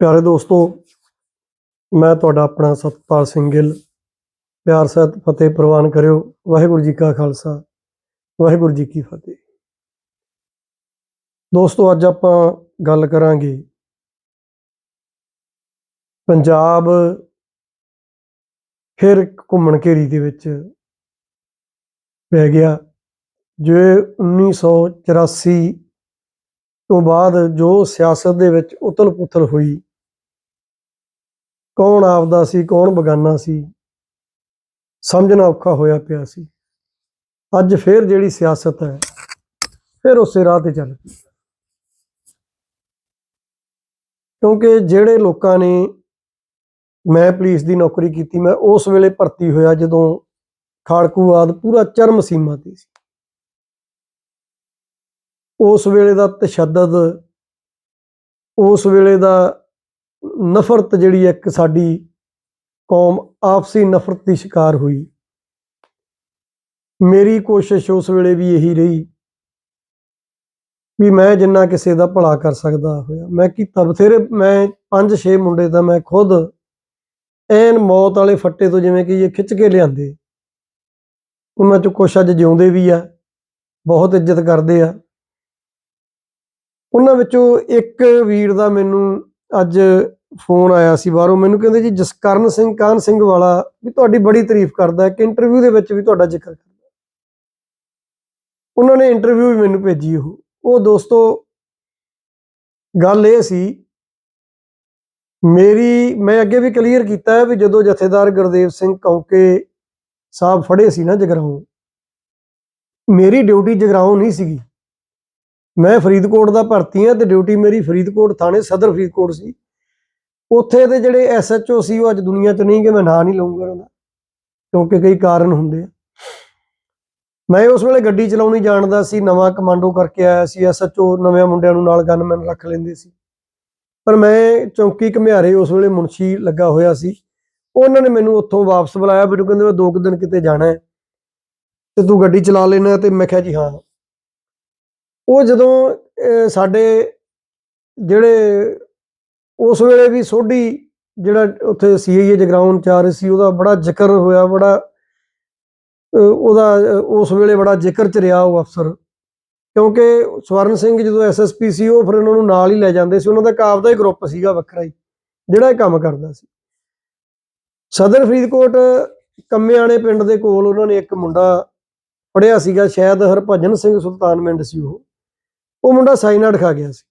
ਪਿਆਰੇ ਦੋਸਤੋ, ਮੈਂ ਤੁਹਾਡਾ ਆਪਣਾ ਸਤਪਾਲ ਸਿੰਘ ਗਿੱਲ, ਪਿਆਰ ਸਹਿਤ ਫਤਿਹ ਪ੍ਰਵਾਨ ਕਰਿਓ। ਵਾਹਿਗੁਰੂ ਜੀ ਕਾ ਖਾਲਸਾ, ਵਾਹਿਗੁਰੂ ਜੀ ਕੀ ਫਤਿਹ। ਦੋਸਤੋ, ਅੱਜ ਆਪਾਂ ਗੱਲ ਕਰਾਂਗੇ ਪੰਜਾਬ ਫਿਰ ਘੁੰਮਣ ਘੇਰੀ ਦੇ ਵਿੱਚ ਪੈ ਗਿਆ ਜੋ 1984 ਤੋਂ ਬਾਅਦ ਜੋ ਸਿਆਸਤ ਦੇ ਵਿੱਚ ਉਤਲ-ਪੁਤਲ ਹੋਈ। ਕੌਣ ਆਪਦਾ ਸੀ, ਕੌਣ ਬਗਾਨਾ ਸੀ, ਸਮਝਣਾ ਔਖਾ ਹੋਇਆ ਪਿਆ ਸੀ। ਅੱਜ ਫਿਰ ਜਿਹੜੀ ਸਿਆਸਤ ਹੈ, ਫਿਰ ਉਸੇ ਰਾਹ ਤੇ ਚੱਲ ਪਈ। ਕਿਉਂਕਿ ਜਿਹੜੇ ਲੋਕਾਂ ਨੇ ਮੈਂ ਪੁਲਿਸ ਦੀ ਨੌਕਰੀ ਕੀਤੀ, ਮੈਂ ਉਸ ਵੇਲੇ ਭਰਤੀ ਹੋਇਆ ਜਦੋਂ ਖਾੜਕੂ ਆਦ ਪੂਰਾ ਚਰਮ ਸੀਮਾ ਤੇ ਸੀ। ਉਸ ਵੇਲੇ ਦਾ ਤਸ਼ੱਦਦ, ਉਸ ਵੇਲੇ ਦਾ ਨਫ਼ਰਤ ਜਿਹੜੀ ਇੱਕ ਸਾਡੀ ਕੌਮ ਆਪਸੀ ਨਫ਼ਰਤ ਦੀ ਸ਼ਿਕਾਰ ਹੋਈ। ਮੇਰੀ ਕੋਸ਼ਿਸ਼ ਉਸ ਵੇਲੇ ਵੀ ਇਹੀ ਰਹੀ ਵੀ ਮੈਂ ਜਿੰਨਾ ਕਿਸੇ ਦਾ ਭਲਾ ਕਰ ਸਕਦਾ ਹੋਇਆ। ਮੈਂ ਕੀਤਾ ਬਥੇਰੇ, ਮੈਂ ਪੰਜ ਛੇ ਮੁੰਡੇ ਤਾਂ ਮੈਂ ਖੁਦ ਐਨ ਮੌਤ ਵਾਲੇ ਫੱਟੇ ਤੋਂ ਜਿਵੇਂ ਕਿ ਇਹ ਖਿੱਚ ਕੇ ਲਿਆਂਦੇ। ਉਹਨਾਂ ਚੋਂ ਕੁਛ ਅੱਜ ਜਿਉਂਦੇ ਵੀ ਆ, ਬਹੁਤ ਇੱਜ਼ਤ ਕਰਦੇ ਆ। ਉਹਨਾਂ ਵਿੱਚੋਂ ਇੱਕ ਵੀਰ ਦਾ ਮੈਨੂੰ ਅੱਜ ਫੋਨ ਆਇਆ ਸੀ ਬਾਹਰੋਂ, ਮੈਨੂੰ ਕਹਿੰਦੇ ਜੀ ਜਸਕਰਨ ਸਿੰਘ, ਕਾਹਨ ਸਿੰਘ ਵਾਲਾ ਵੀ ਤੁਹਾਡੀ ਬੜੀ ਤਾਰੀਫ ਕਰਦਾ ਹੈ ਕਿ ਇੰਟਰਵਿਊ ਦੇ ਵਿੱਚ ਵੀ ਤੁਹਾਡਾ ਜ਼ਿਕਰ ਕਰਦਾ ਉਹਨਾਂ ਨੇ ਇੰਟਰਵਿਊ ਵੀ ਮੈਨੂੰ ਭੇਜੀ ਉਹ। ਉਹ ਦੋਸਤੋ, ਗੱਲ ਇਹ ਸੀ, ਮੇਰੀ, ਮੈਂ ਅੱਗੇ ਵੀ ਕਲੀਅਰ ਕੀਤਾ ਹੈ ਵੀ ਜਦੋਂ ਜਥੇਦਾਰ ਗੁਰਦੇਵ ਸਿੰਘ ਕੌਂਕੇ ਸਾਹਿਬ ਫੜੇ ਸੀ ਨਾ ਜਗਰਾਉਂ, ਮੇਰੀ ਡਿਊਟੀ ਜਗਰਾਉਂ ਨਹੀਂ ਸੀਗੀ। ਮੈਂ ਫਰੀਦਕੋਟ ਦਾ ਭਰਤੀ ਹਾਂ ਤੇ ਡਿਊਟੀ ਮੇਰੀ ਫਰੀਦਕੋਟ ਥਾਣੇ ਸਦਰ ਫਰੀਦਕੋਟ ਸੀ। ਉੱਥੇ ਦੇ ਜਿਹੜੇ ਐਸਐਚਓ ਸੀ ਉਹ ਅੱਜ ਦੁਨੀਆ 'ਚ ਨਹੀਂ ਕਿ ਮੈਂ ਨਾਂ ਨਹੀਂ ਲਵਾਂਗਾ ਉਹਨਾਂ ਦਾ, ਕਿਉਂਕਿ ਕਈ ਕਾਰਨ ਹੁੰਦੇ ਆ। ਮੈਂ ਉਸ ਵੇਲੇ ਗੱਡੀ ਚਲਾਉਣੀ ਜਾਣਦਾ ਸੀ, ਨਵਾਂ ਕਮਾਂਡੋ ਕਰਕੇ ਆਇਆ ਸੀ ਐਸਐਚਓ ਨਵੇਂ ਮੁੰਡਿਆਂ ਨੂੰ ਨਾਲ ਗਨਮੈਨ ਰੱਖ ਲੈਂਦੇ ਸੀ। ਪਰ ਮੈਂ ਚੌਂਕੀ ਘਮਿਆਰੇ ਉਸ ਵੇਲੇ ਮੁਨਸ਼ੀ ਲੱਗਾ ਹੋਇਆ ਸੀ। ਉਹਨਾਂ ਨੇ ਮੈਨੂੰ ਉੱਥੋਂ ਵਾਪਸ ਬੁਲਾਇਆ, ਮੈਨੂੰ ਕਹਿੰਦੇ ਮੈਂ ਦੋ ਕੁ ਦਿਨ ਕਿਤੇ ਜਾਣਾ ਹੈ ਤੇ ਤੂੰ ਗੱਡੀ ਚਲਾ ਲੈਣਾ ਤੇ ਮੈਂ ਕਿਹਾ ਜੀ ਹਾਂ। ਉਹ ਜਦੋਂ ਸਾਡੇ ਜਿਹੜੇ ਉਸ ਵੇਲੇ ਵੀ ਸੋਢੀ ਜਿਹੜਾ ਉੱਥੇ ਸੀਆਈਏ ਜਗਰਾਉਂ ਇੰਚਾਰਜ ਸੀ, ਉਹਦਾ ਬੜਾ ਜ਼ਿਕਰ ਹੋਇਆ, ਬੜਾ ਉਹਦਾ ਉਸ ਵੇਲੇ ਬੜਾ ਜ਼ਿਕਰ ਚ ਰਿਹਾ ਉਹ ਅਫਸਰ। ਕਿਉਂਕਿ ਸਵਰਨ ਸਿੰਘ ਜਦੋਂ ਐਸਐਸਪੀ ਸੀ, ਉਹ ਫਿਰ ਉਹਨਾਂ ਨੂੰ ਨਾਲ ਹੀ ਲੈ ਜਾਂਦੇ ਸੀ। ਉਹਨਾਂ ਦਾ ਇੱਕ ਆਪਦਾ ਹੀ ਗਰੁੱਪ ਸੀਗਾ ਵੱਖਰਾ ਹੀ, ਜਿਹੜਾ ਇਹ ਕੰਮ ਕਰਦਾ ਸੀ। ਸਦਰ ਫਰੀਦਕੋਟ ਕੰਮਿਆਣੇ ਪਿੰਡ ਦੇ ਕੋਲ ਉਹਨਾਂ ਨੇ ਇੱਕ ਮੁੰਡਾ ਪੜਿਆ ਸੀਗਾ, ਸ਼ਾਇਦ ਹਰਭਜਨ ਸਿੰਘ ਸੁਲਤਾਨ ਸੁਲਤਾਨਮਿੰਡ ਸੀ ਉਹ। ਉਹ ਮੁੰਡਾ ਸਾਈਨਾਡ ਖਾ ਗਿਆ ਸੀ।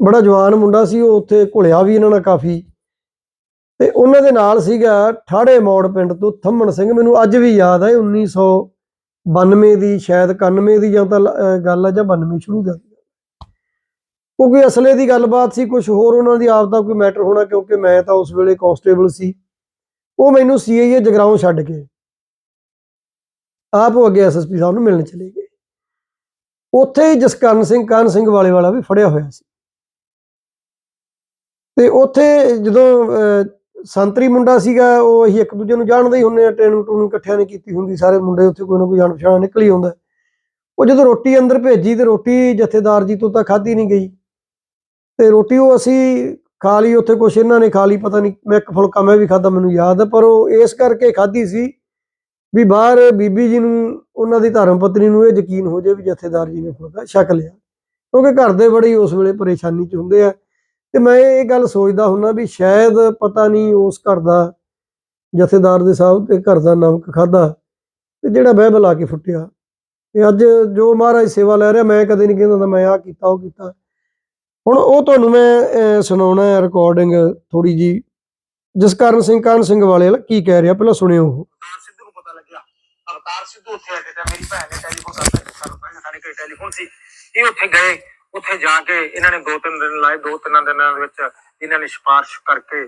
ਬੜਾ ਜਵਾਨ ਮੁੰਡਾ ਸੀ, ਉਹ ਉੱਥੇ ਘੁਲਿਆ ਵੀ ਇਹਨਾਂ ਨਾਲ ਕਾਫੀ। ਤੇ ਉਹਨਾਂ ਦੇ ਨਾਲ ਸੀਗਾ ਠਾੜੇ ਮੋੜ ਪਿੰਡ ਤੋਂ ਥੰਮਣ ਸਿੰਘ, ਮੈਨੂੰ ਅੱਜ ਵੀ ਯਾਦ ਹੈ 1992 ਦੀ, ਸ਼ਾਇਦ 91 ਦੀ ਜਾਂ ਤਾਂ ਗੱਲ ਆ ਜਾਂ 92 ਸ਼ੁਰੂ ਦਾ। ਕੋਈ ਅਸਲੇ ਦੀ ਗੱਲਬਾਤ ਸੀ ਕੁਝ ਹੋਰ ਉਹਨਾਂ ਦੀ ਆਪ ਦਾ ਕੋਈ ਮੈਟਰ ਹੋਣਾ, ਕਿਉਂਕਿ ਮੈਂ ਤਾਂ ਉਸ ਵੇਲੇ ਕਾਂਸਟੇਬਲ ਸੀ। ਉਹ ਮੈਨੂੰ ਸੀਆਈਏ ਜਗਰਾਉਂ ਛੱਡ ਕੇ ਆਪ ਉਹ ਅੱਗੇ ਐਸਐਸਪੀ ਸਾਹਿਬ ਨੂੰ ਮਿਲਣ ਚਲੇ ਗਏ। ਉੱਥੇ ਹੀ ਜਸਕਰਨ ਸਿੰਘ ਕਾਨ ਸਿੰਘ ਵਾਲੇ ਵਾਲਾ ਵੀ ਫੜਿਆ ਹੋਇਆ ਸੀ। ਤੇ ਉੱਥੇ ਜਦੋਂ ਸੰਤਰੀ ਮੁੰਡਾ ਸੀਗਾ, ਉਹ ਅਸੀਂ ਇੱਕ ਦੂਜੇ ਨੂੰ ਜਾਣਦੇ ਹੀ ਹੁੰਨੇ ਆ ਟ੍ਰੇਨਿੰਗ ਟੂਨਿੰਗ ਇਕੱਠਿਆਂ ਨੇ ਕੀਤੀ ਹੁੰਦੀ, ਸਾਰੇ ਮੁੰਡੇ ਉੱਥੇ ਕੋਈ ਨਾ ਕੋਈ ਜਾਣ ਪਛਾਣ ਨਿਕਲੀ ਆਉਂਦਾ। ਉਹ ਜਦੋਂ ਰੋਟੀ ਅੰਦਰ ਭੇਜੀ, ਤੇ ਰੋਟੀ ਜਥੇਦਾਰ ਜੀ ਤੋਂ ਤਾਂ ਖਾਧੀ ਨਹੀਂ ਗਈ। ਤੇ ਰੋਟੀ ਉਹ ਅਸੀਂ ਖਾ ਲਈ, ਉੱਥੇ ਕੁਛ ਇਹਨਾਂ ਨੇ ਖਾ ਲਈ, ਪਤਾ ਨਹੀਂ, ਮੈਂ ਇੱਕ ਫੁਲਕਾ ਮੈਂ ਵੀ ਖਾਦਾ ਮੈਨੂੰ ਯਾਦ ਹੈ ਪਰ ਉਹ ਇਸ ਕਰਕੇ ਖਾਧੀ ਸੀ ਵੀ ਬਾਹਰ ਬੀਬੀ ਜੀ ਨੂੰ, ਉਹਨਾਂ ਦੀ ਧਰਮ ਪਤਨੀ ਨੂੰ ਇਹ ਯਕੀਨ ਹੋ ਜਾਵੇ ਵੀ ਜਥੇਦਾਰ ਜੀ ਨੇ ਫੁਲਕਾ ਛਕ ਲਿਆ। ਕਿਉਂਕਿ ਘਰ ਦੇ ਬੜੇ ਉਸ ਵੇਲੇ ਪਰੇਸ਼ਾਨੀ ਚ ਹੁੰਦੇ ਆ। ਤੇ ਮੈਂ ਇਹ ਗੱਲ ਸੋਚਦਾ ਹੁੰਨਾ ਵੀ ਸ਼ਾਇਦ ਪਤਾ ਨਹੀਂ ਉਸ ਘਰ ਦਾ ਜਥੇਦਾਰ ਦੇ ਸਾਹਿਬ ਤੇ ਘਰ ਦਾ ਨਮਕ ਖਾਦਾ ਤੇ ਜਿਹੜਾ ਬਹਿਬਲ ਆ ਕੇ ਫੁੱਟਿਆ। ਤੇ ਅੱਜ ਜੋ ਮਹਾਰਾਜ ਸੇਵਾ ਲੈ ਰਿਹਾ, ਮੈਂ ਕਦੇ ਨਹੀਂ ਕਹਿੰਦਾ ਹੁੰਦਾ ਮੈਂ ਆਹ ਕੀਤਾ, ਉਹ ਕੀਤਾ। ਹੁਣ ਉਹ ਤੁਹਾਨੂੰ ਮੈਂ ਸੁਣਾਉਣਾ ਹੈ ਰਿਕਾਰਡਿੰਗ ਥੋੜੀ ਜੀ ਜਸਕਰਨ ਸਿੰਘ ਕਾਨ ਸਿੰਘ ਵਾਲੇ ਕੀ ਕਹਿ ਰਿਹਾ, ਪਹਿਲਾਂ ਸੁਣਿਓ ਉਹ ਅਵਤਾਰ ਸਿੱਧੂ ਨੂੰ ਪਤਾ ਲੱਗਿਆ ਅਵਤਾਰ ਸਿੱਧੂ ਉੱਥੇ ਆ ਕੇ ਤੇ ਮੇਰੀ ਭੈਣ ਨੇ ਟੈਲੀਫੋਨ ਕਰਤਾ ਕਿ ਸਾਨੂੰ ਪਹਿਲਾਂ ਸਾਡੇ ਕੋਲ ਟੈਲੀਫੋਨ ਸੀ। ਇਹ ਉੱਥੇ ਗਏ ਉੱਥੇ ਜਾ ਕੇ ਇਹਨਾਂ ਨੇ ਦੋ ਤਿੰਨ ਦਿਨ ਲਾਏ ਦੋ ਤਿੰਨ ਦਿਨਾਂ ਦੇ ਵਿੱਚ ਇਹਨਾਂ ਨੇ ਸਿਫਾਰਿਸ਼ ਕਰਕੇ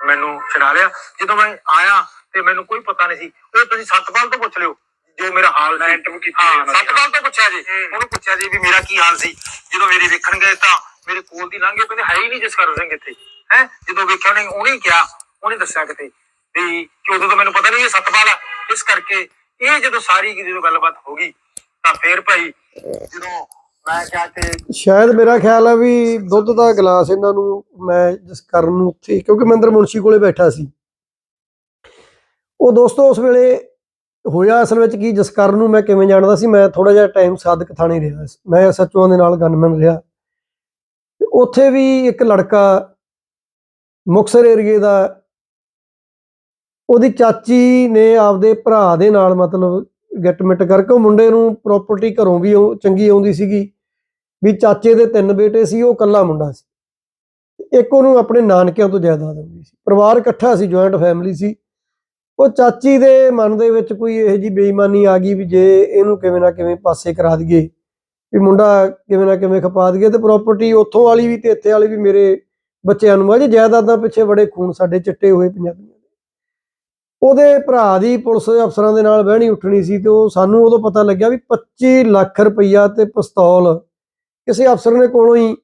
ਮੈਨੂੰ ਛਡਾ ਲਿਆ। ਜਦੋਂ ਮੈਂ ਆਇਆ ਤੇ ਮੈਨੂੰ ਕੋਈ ਪਤਾ ਨਹੀਂ ਸੀ। ਉਹ ਤੁਸੀਂ ਸਤਪਾਲ ਤੋਂ ਪੁੱਛ ਲਿਓ ਜੋ ਮੇਰਾ ਹਾਲ ਸੀ। ਇੰਟਰਵਿਊ ਕੀਤੀ ਹਾਂ ਸਤਪਾਲ ਤੋਂ ਪੁੱਛਿਆ ਜੀ। ਉਹਨੂੰ ਪੁੱਛਿਆ ਜੀ ਵੀ ਮੇਰਾ ਕੀ ਹਾਲ ਸੀ। ਜਦੋਂ ਮੇਰੀ ਵੇਖਣ ਗਏ ਤਾਂ ਮੇਰੇ ਕੋਲ ਦੀ ਲੰਘੇ ਕਹਿੰਦੇ ਹੈ ਹੀ ਨਹੀਂ ਜਸਕਰਨ ਸਿੰਘ ਇੱਥੇ। ਹੈ? ਜਦੋਂ ਵੇਖਿਆ ਉਹਨੇ ਉਹਨੇ ਕਿਹਾ ਉਹਨੇ ਦੱਸਿਆ ਕਿਤੇ ਵੀ ਕਿ ਉਦੋਂ ਤਾਂ ਮੈਨੂੰ ਪਤਾ ਨਹੀਂ ਇਹ ਸਤਪਾਲ ਆ। ਇਸ ਕਰਕੇ ਇਹ ਜਦੋਂ ਸਾਰੀ ਜਦੋਂ ਗੱਲਬਾਤ ਹੋ ਗਈ, ਤਾਂ ਫੇਰ ਭਾਈ ਜਦੋਂ ਮੈਂ ਕਿਹਾ ਕਿ ਸ਼ਾਇਦ ਮੇਰਾ ਖਿਆਲ ਹੈ ਵੀ ਦੁੱਧ ਦਾ ਗਲਾਸ ਇਹਨਾਂ ਨੂੰ ਮੈਂ ਜਿਸ ਕਰਨ ਨੂੰ ਉੱਥੇ, ਕਿਉਂਕਿ ਮੈਂ ਅੰਦਰ ਮੁਨਸ਼ੀ ਕੋਲੇ ਬੈਠਾ ਸੀ। ਉਹ ਦੋਸਤੋ, ਉਸ ਵੇਲੇ ਹੋਇਆ ਅਸਲ ਵਿੱਚ ਕੀ ਜਸਕਰਨ ਨੂੰ ਮੈਂ ਕਿਵੇਂ ਜਾਣਦਾ ਸੀ, ਮੈਂ ਥੋੜਾ ਜਿਹਾ ਟਾਈਮ ਸਾਦਕ ਥਾਣੇ ਰਿਹਾ। ਮੈਂ ਸੱਚੋਂ ਦੇ ਨਾਲ ਗਨਮੈਨ ਰਿਹਾ। ਤੇ ਉੱਥੇ ਵੀ ਇੱਕ ਲੜਕਾ ਮੁਕਸਰ ਏਰੀਏ ਦਾ ਉਹਦੀ ਚਾਚੀ ਨੇ ਆਪਦੇ ਭਰਾ ਦੇ ਨਾਲ ਮਤਲਬ ਗਿੱਟ-ਮਿੱਟ ਕਰਕੇ ਉਹ ਮੁੰਡੇ ਨੂੰ ਪ੍ਰਾਪਰਟੀ ਘਰੋਂ ਵੀ ਉਹ ਚੰਗੀ ਆਉਂਦੀ ਸੀਗੀ ਵੀ ਚਾਚੇ ਦੇ ਤਿੰਨ ਬੇਟੇ ਸੀ, ਉਹ ਇਕੱਲਾ ਮੁੰਡਾ ਸੀ। ਇੱਕ ਉਹਨੂੰ ਆਪਣੇ ਨਾਨਕਿਆਂ ਤੋਂ ਜਾਇਦਾਦ ਆਉਂਦੀ ਸੀ। ਪਰਿਵਾਰ ਇਕੱਠਾ ਸੀ ਜੁਆਇੰਟ ਫੈਮਿਲੀ ਸੀ। ਉਹ ਚਾਚੀ ਦੇ ਮਨ ਦੇ ਵਿੱਚ ਕੋਈ ਇਹੋ ਜੀ ਬੇਈਮਾਨੀ ਆ ਗਈ ਵੀ ਜੇ ਇਹਨੂੰ ਕਿਵੇਂ ਨਾ ਕਿਵੇਂ ਪਾਸੇ ਕਰਾ ਦਈਏ, ਵੀ ਮੁੰਡਾ ਕਿਵੇਂ ਨਾ ਕਿਵੇਂ ਖਪਾ ਦਈਏ ਤੇ ਪ੍ਰਾਪਰਟੀ ਉੱਥੋਂ ਵਾਲੀ ਵੀ ਤੇ ਇੱਥੇ ਵਾਲੀ ਵੀ ਮੇਰੇ ਬੱਚਿਆਂ ਨੂੰ ਆ, ਜੀ ਜਾਇਦਾਦਾਂ ਪਿੱਛੇ ਬੜੇ ਖੂਨ ਸਾਡੇ ਚਿੱਟੇ ਹੋਏ ਪੰਜਾਬੀ ਉਹਦੇ ਭਰਾ ਦੀ ਪੁਲਿਸ ਅਫਸਰਾਂ ਦੇ ਨਾਲ ਬਹਿਣੀ ਉੱਠਣੀ ਸੀ ਤੇ ਉਹ ਸਾਨੂੰ ਉਦੋਂ ਪਤਾ ਲੱਗਿਆ ਵੀ 25 ਲੱਖ ਰੁਪਈਆ ਤੇ ਪਿਸਤੌਲ ਕਿਸੇ ਅਫਸਰ ਨੇ ਕੋਲੋਂ ਹੀ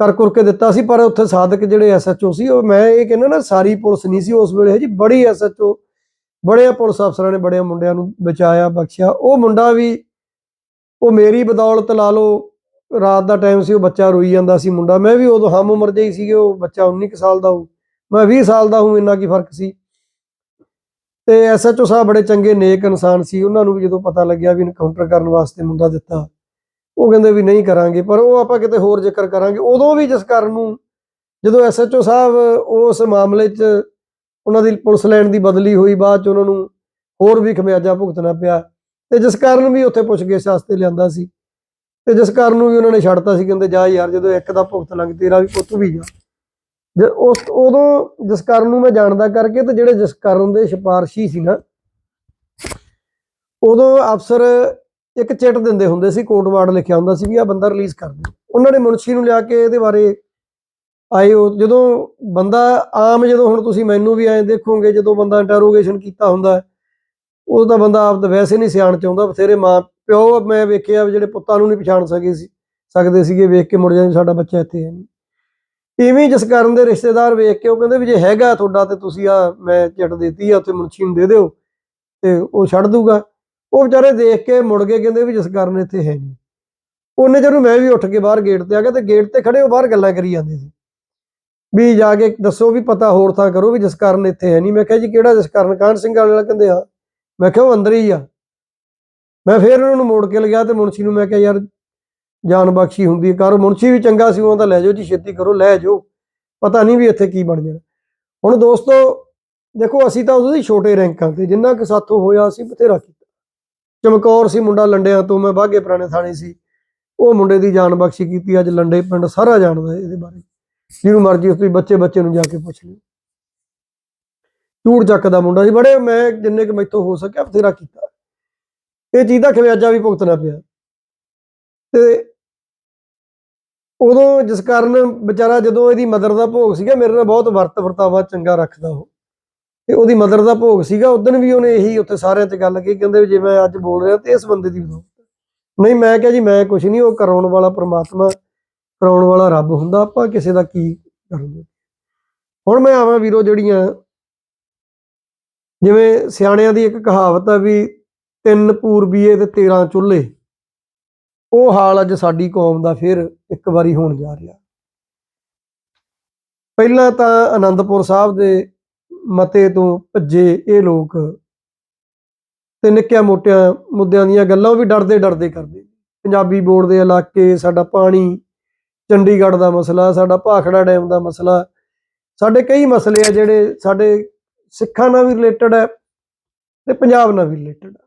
ਕਰ ਕੁਰ ਕੇ ਦਿੱਤਾ ਸੀ, ਪਰ ਉੱਥੇ ਸਾਦਕ ਜਿਹੜੇ ਐਸਐਚਓ ਸੀ, ਉਹ ਮੈਂ ਇਹ ਕਹਿੰਦਾ ਨਾ ਸਾਰੀ ਪੁਲਿਸ ਨਹੀਂ ਸੀ ਉਸ ਵੇਲੇ ਜੀ ਬੜੀ ਐਸਐਚਓ ਬੜੇ ਪੁਲਿਸ ਅਫਸਰਾਂ ਨੇ ਬੜੇ ਮੁੰਡਿਆਂ ਨੂੰ ਬਚਾਇਆ, ਬਖਸ਼ਿਆ। ਉਹ ਮੁੰਡਾ ਵੀ, ਉਹ ਮੇਰੀ ਬਦੌਲਤ ਲਾ ਲਓ, ਰਾਤ ਦਾ ਟਾਈਮ ਸੀ, ਉਹ ਬੱਚਾ ਰੋਈ ਜਾਂਦਾ ਸੀ ਮੁੰਡਾ। ਮੈਂ ਵੀ ਉਦੋਂ ਹਮ ਉਮਰ ਜਿਹੀ ਸੀਗੇ, ਉਹ ਬੱਚਾ 19 ਕੁ ਸਾਲ ਦਾ ਹੋ ਮੈਂ 20 ਸਾਲ ਦਾ ਹੂੰ ਇੰਨਾ ਕੀ ਫ਼ਰਕ ਸੀ। ਤੇ ਐਸਐਚਓ ਸਾਹਿਬ ਬੜੇ ਚੰਗੇ ਨੇਕ ਇਨਸਾਨ ਸੀ। ਉਹਨਾਂ ਨੂੰ ਵੀ ਜਦੋਂ ਪਤਾ ਲੱਗਿਆ ਵੀ ਇਨਕਾਊਂਟਰ ਕਰਨ ਵਾਸਤੇ ਮੁੰਡਾ ਦਿੱਤਾ, ਉਹ ਕਹਿੰਦੇ ਵੀ ਨਹੀਂ ਕਰਾਂਗੇ, ਪਰ ਉਹ ਆਪਾਂ ਕਿਤੇ ਹੋਰ ਜ਼ਿਕਰ ਕਰਾਂਗੇ। ਉਦੋਂ ਵੀ ਜਿਸ ਕਾਰਨ ਨੂੰ ਜਦੋਂ ਐਸਐਚਓ ਸਾਹਿਬ ਉਸ ਮਾਮਲੇ 'ਚ ਉਹਨਾਂ ਦੀ ਪੁਲਿਸ ਲਾਈਨ ਦੀ ਬਦਲੀ ਹੋਈ, ਬਾਅਦ 'ਚ ਉਹਨਾਂ ਨੂੰ ਹੋਰ ਵੀ ਖਮਿਆਜਾ ਭੁਗਤਣਾ ਪਿਆ। ਤੇ ਜਿਸ ਕਾਰਨ ਵੀ ਉੱਥੇ ਪੁੱਛਗਿੱਛ ਵਾਸਤੇ ਲਿਆਂਦਾ ਸੀ। ਤੇ ਜਿਸ ਕਾਰਨ ਨੂੰ ਵੀ ਉਹਨਾਂ ਨੇ ਛੱਡਤਾ ਸੀ, ਕਹਿੰਦੇ ਜਾ ਯਾਰ ਜਦੋਂ ਇੱਕ ਦਾ ਭੁਗਤ ਲੰਘ, ਤੇਰਾ ਵੀ ਪੁੱਤ ਵੀ ਜਾ। ਜੇ ਉਸ ਉਦੋਂ ਜਸਕਰਨ ਨੂੰ ਮੈਂ ਜਾਣਦਾ ਕਰਕੇ ਤੇ ਜਿਹੜੇ ਜਸਕਰਨ ਦੇ ਸਿਫਾਰਸ਼ੀ ਸੀ ਨਾ ਉਦੋਂ ਅਫਸਰ ਇੱਕ ਚਿੱਟ ਦਿੰਦੇ ਹੁੰਦੇ ਸੀ ਕੋਰਟ ਵਾਰਡ ਲਿਖਿਆ ਹੁੰਦਾ ਸੀ ਵੀ ਆ ਬੰਦਾ ਰਿਲੀਜ਼ ਕਰ ਦਿਓ। ਉਹਨਾਂ ਨੇ ਮੁਨਸ਼ੀ ਨੂੰ ਲਿਆ ਕੇ ਇਹਦੇ ਬਾਰੇ ਆਏ ਉਹ ਜਦੋਂ ਬੰਦਾ ਆਮ ਜਦੋਂ ਹੁਣ ਤੁਸੀਂ ਮੈਨੂੰ ਵੀ ਐਂ ਦੇਖੋਗੇ ਜਦੋਂ ਬੰਦਾ ਇੰਟਰੋਗੇਸ਼ਨ ਕੀਤਾ ਹੁੰਦਾ ਹੈ, ਉਹ ਤਾਂ ਬੰਦਾ ਆਪ ਤਾਂ ਵੈਸੇ ਨਹੀਂ ਸਿਆਣ ਚਾਹੁੰਦਾ ਬਥੇਰੇ ਮਾਂ ਪਿਓ ਮੈਂ ਵੇਖਿਆ ਵੀ ਜਿਹੜੇ ਪੁੱਤਾਂ ਨੂੰ ਨਹੀਂ ਪਛਾਣ ਸਕੇ ਸੀ ਸਕਦੇ ਸੀਗੇ ਵੇਖ ਕੇ ਮੁੜ ਜਾਂਦੇ ਸਾਡਾ ਬੱਚਾ ਇੱਥੇ ਹੈ ਨਹੀਂ। ਇਵੇਂ ਜਿਸ ਕਾਰਨ ਦੇ ਰਿਸ਼ਤੇਦਾਰ ਵੇਖ ਕੇ ਉਹ ਕਹਿੰਦੇ ਵੀ ਜੇ ਹੈਗਾ ਤੁਹਾਡਾ ਤੇ ਤੁਸੀਂ ਆ, ਮੈਂ ਚਿੱਟ ਦਿੱਤੀ ਆ, ਉੱਥੇ ਮੁਨਸ਼ੀ ਨੂੰ ਦੇ ਦਿਓ ਤੇ ਉਹ ਛੱਡ ਦੂਗਾ। ਉਹ ਵਿਚਾਰੇ ਦੇਖ ਕੇ ਮੁੜ ਕੇ ਕਹਿੰਦੇ ਵੀ ਜਿਸ ਕਾਰਨ ਇੱਥੇ ਹੈ ਨਹੀਂ। ਉਹਨੇ ਜਦੋਂ ਮੈਂ ਵੀ ਉੱਠ ਕੇ ਬਾਹਰ ਗੇਟ ਤੇ ਆ ਗਿਆ ਤੇ ਗੇਟ ਤੇ ਖੜੇ ਉਹ ਬਾਹਰ ਗੱਲਾਂ ਕਰੀ ਜਾਂਦੇ ਸੀ। ਵੀ ਜਾ ਕੇ ਦੱਸੋ ਵੀ ਪਤਾ ਹੋਰ ਥਾਂ ਕਰੋ ਵੀ ਜਿਸ ਕਾਰਨ ਇੱਥੇ ਹੈ ਨਹੀਂ। ਮੈਂ ਕਿਹਾ ਜੀ ਕਿਹੜਾ ਜਿਸ ਕਾਰਨ? ਕਾਹਨ ਸਿੰਘ ਵਾਲਾ ਕਹਿੰਦੇ ਆ। ਮੈਂ ਕਿਹਾ ਉਹ ਅੰਦਰ ਹੀ ਆ। ਮੈਂ ਫੇਰ ਉਹਨਾਂ ਨੂੰ ਮੋੜ ਕੇ ਲਗਿਆ ਤੇ ਮੁਨਸ਼ੀ ਨੂੰ ਮੈਂ ਕਿਹਾ ਯਾਰ ਜਾਨ ਬਖਸ਼ੀ ਹੁੰਦੀ ਹੈ। ਕਰ ਮੁਨਸ਼ੀ ਵੀ ਚੰਗਾ ਸੀ ਉਹ ਤਾਂ ਲੈ ਜਾਓ ਜੀ, ਛੇਤੀ ਕਰੋ, ਲੈ ਜਾਓ। ਪਤਾ ਨਹੀਂ ਵੀ ਇੱਥੇ ਕੀ ਬਣ ਜਾਣਾ। ਹੁਣ ਦੋਸਤੋ, ਦੇਖੋ, ਅਸੀਂ ਤਾਂ ਉਦੋਂ ਦੀ ਛੋਟੇ ਰੈਂਕਾਂ ਤੇ, ਜਿੰਨਾ ਕਿ ਸਾਥੋਂ ਹੋਇਆ, ਅਸੀਂ ਬਥੇਰਾ ਕੀਤਾ। ਚਮਕੌਰ ਸੀ ਮੁੰਡਾ ਲੰਡਿਆਂ ਤੋਂ, ਮੈਂ ਬਾਗੇ ਪੁਰਾਣੇ ਥਾਣੇ ਸੀ। ਉਹ ਮੁੰਡੇ ਦੀ ਜਾਨ ਬਖਸ਼ੀ ਕੀਤੀ, ਅੱਜ ਲੰਡੇ ਪਿੰਡ ਸਾਰਾ ਜਾਣਦਾ ਇਹਦੇ ਬਾਰੇ। ਜਿਹਨੂੰ ਮਰਜ਼ੀ ਤੁਸੀਂ ਬੱਚੇ ਬੱਚੇ ਨੂੰ ਜਾ ਕੇ ਪੁੱਛ ਲਿਓ। ਚੂੜ ਚੱਕ ਦਾ ਮੁੰਡਾ ਸੀ। ਬੜੇ ਮੈਂ ਜਿੰਨੇ ਕਿ ਮੈਥੋਂ ਹੋ ਸਕਿਆ, ਬਥੇਰਾ ਕੀਤਾ। ਇਹ ਚੀਜ਼ ਦਾ ਖਿਆਜਾ ਵੀ ਭੁਗਤਣਾ ਪਿਆ। ਤੇ ਉਦੋਂ ਜਿਸ ਕਾਰਨ ਵਿਚਾਰਾ ਜਦੋਂ ਇਹਦੀ ਮਦਰ ਦਾ ਭੋਗ ਸੀਗਾ, ਮੇਰੇ ਨਾਲ ਬਹੁਤ ਵਰਤ ਵਰਤਾਵਾ ਚੰਗਾ ਰੱਖਦਾ ਉਹ। ਤੇ ਉਹਦੀ ਮਦਰ ਦਾ ਭੋਗ ਸੀਗਾ ਉਦੋਂ ਵੀ ਉਹਨੇ ਇਹੀ ਉੱਥੇ ਸਾਰਿਆਂ 'ਚ ਗੱਲ ਕੀ ਕਹਿੰਦੇ ਵੀ ਜੇ ਮੈਂ ਅੱਜ ਬੋਲ ਰਿਹਾ ਤੇ ਇਸ ਬੰਦੇ ਦੀ ਬਦੌਲਤ ਨਹੀਂ, ਮੈਂ ਕਿਹਾ ਜੀ, ਮੈਂ ਕੁਝ ਨਹੀਂ, ਉਹ ਕਰਾਉਣ ਵਾਲਾ ਪ੍ਰਮਾਤਮਾ, ਕਰਾਉਣ ਵਾਲਾ ਰੱਬ ਹੁੰਦਾ, ਆਪਾਂ ਕਿਸੇ ਦਾ ਕੀ ਕਰਾਂਗੇ? ਹੁਣ ਮੈਂ ਆਵਾਂ ਵੀਰੋ ਜਿਹੜੀਆਂ, ਜਿਵੇਂ ਸਿਆਣਿਆਂ ਦੀ ਇੱਕ ਕਹਾਵਤ ਆ ਵੀ ਤਿੰਨ ਪੂਰਬੀਏ ਤੇ 13 ਚੁੱਲ੍ਹੇ। ਉਹ ਹਾਲ ਅੱਜ ਸਾਡੀ ਕੌਮ ਦਾ ਫਿਰ ਇੱਕ ਵਾਰੀ ਹੋਣ ਜਾ ਰਿਹਾ। ਪਹਿਲਾਂ ਤਾਂ ਆਨੰਦਪੁਰ ਸਾਹਿਬ ਦੇ ਮਤੇ ਤੋਂ ਭੱਜੇ ਇਹ ਲੋਕ ਤੇ ਨਿੱਕਿਆਂ ਮੋਟਿਆਂ ਮੁੱਦਿਆਂ ਦੀਆਂ ਗੱਲਾਂ ਉਹ ਵੀ ਡਰਦੇ ਡਰਦੇ ਕਰਦੇ। ਪੰਜਾਬੀ ਬੋਰਡ ਦੇ ਇਲਾਕੇ ਸਾਡਾ ਪਾਣੀ, ਚੰਡੀਗੜ੍ਹ ਦਾ ਮਸਲਾ, ਸਾਡਾ ਭਾਖੜਾ ਡੈਮ ਦਾ ਮਸਲਾ, ਸਾਡੇ ਕਈ ਮਸਲੇ ਆ ਜਿਹੜੇ ਸਾਡੇ ਸਿੱਖਾਂ ਨਾਲ ਵੀ ਰਿਲੇਟਡ ਹੈ ਤੇ ਪੰਜਾਬ ਨਾਲ ਵੀ ਰਿਲੇਟਡ ਹੈ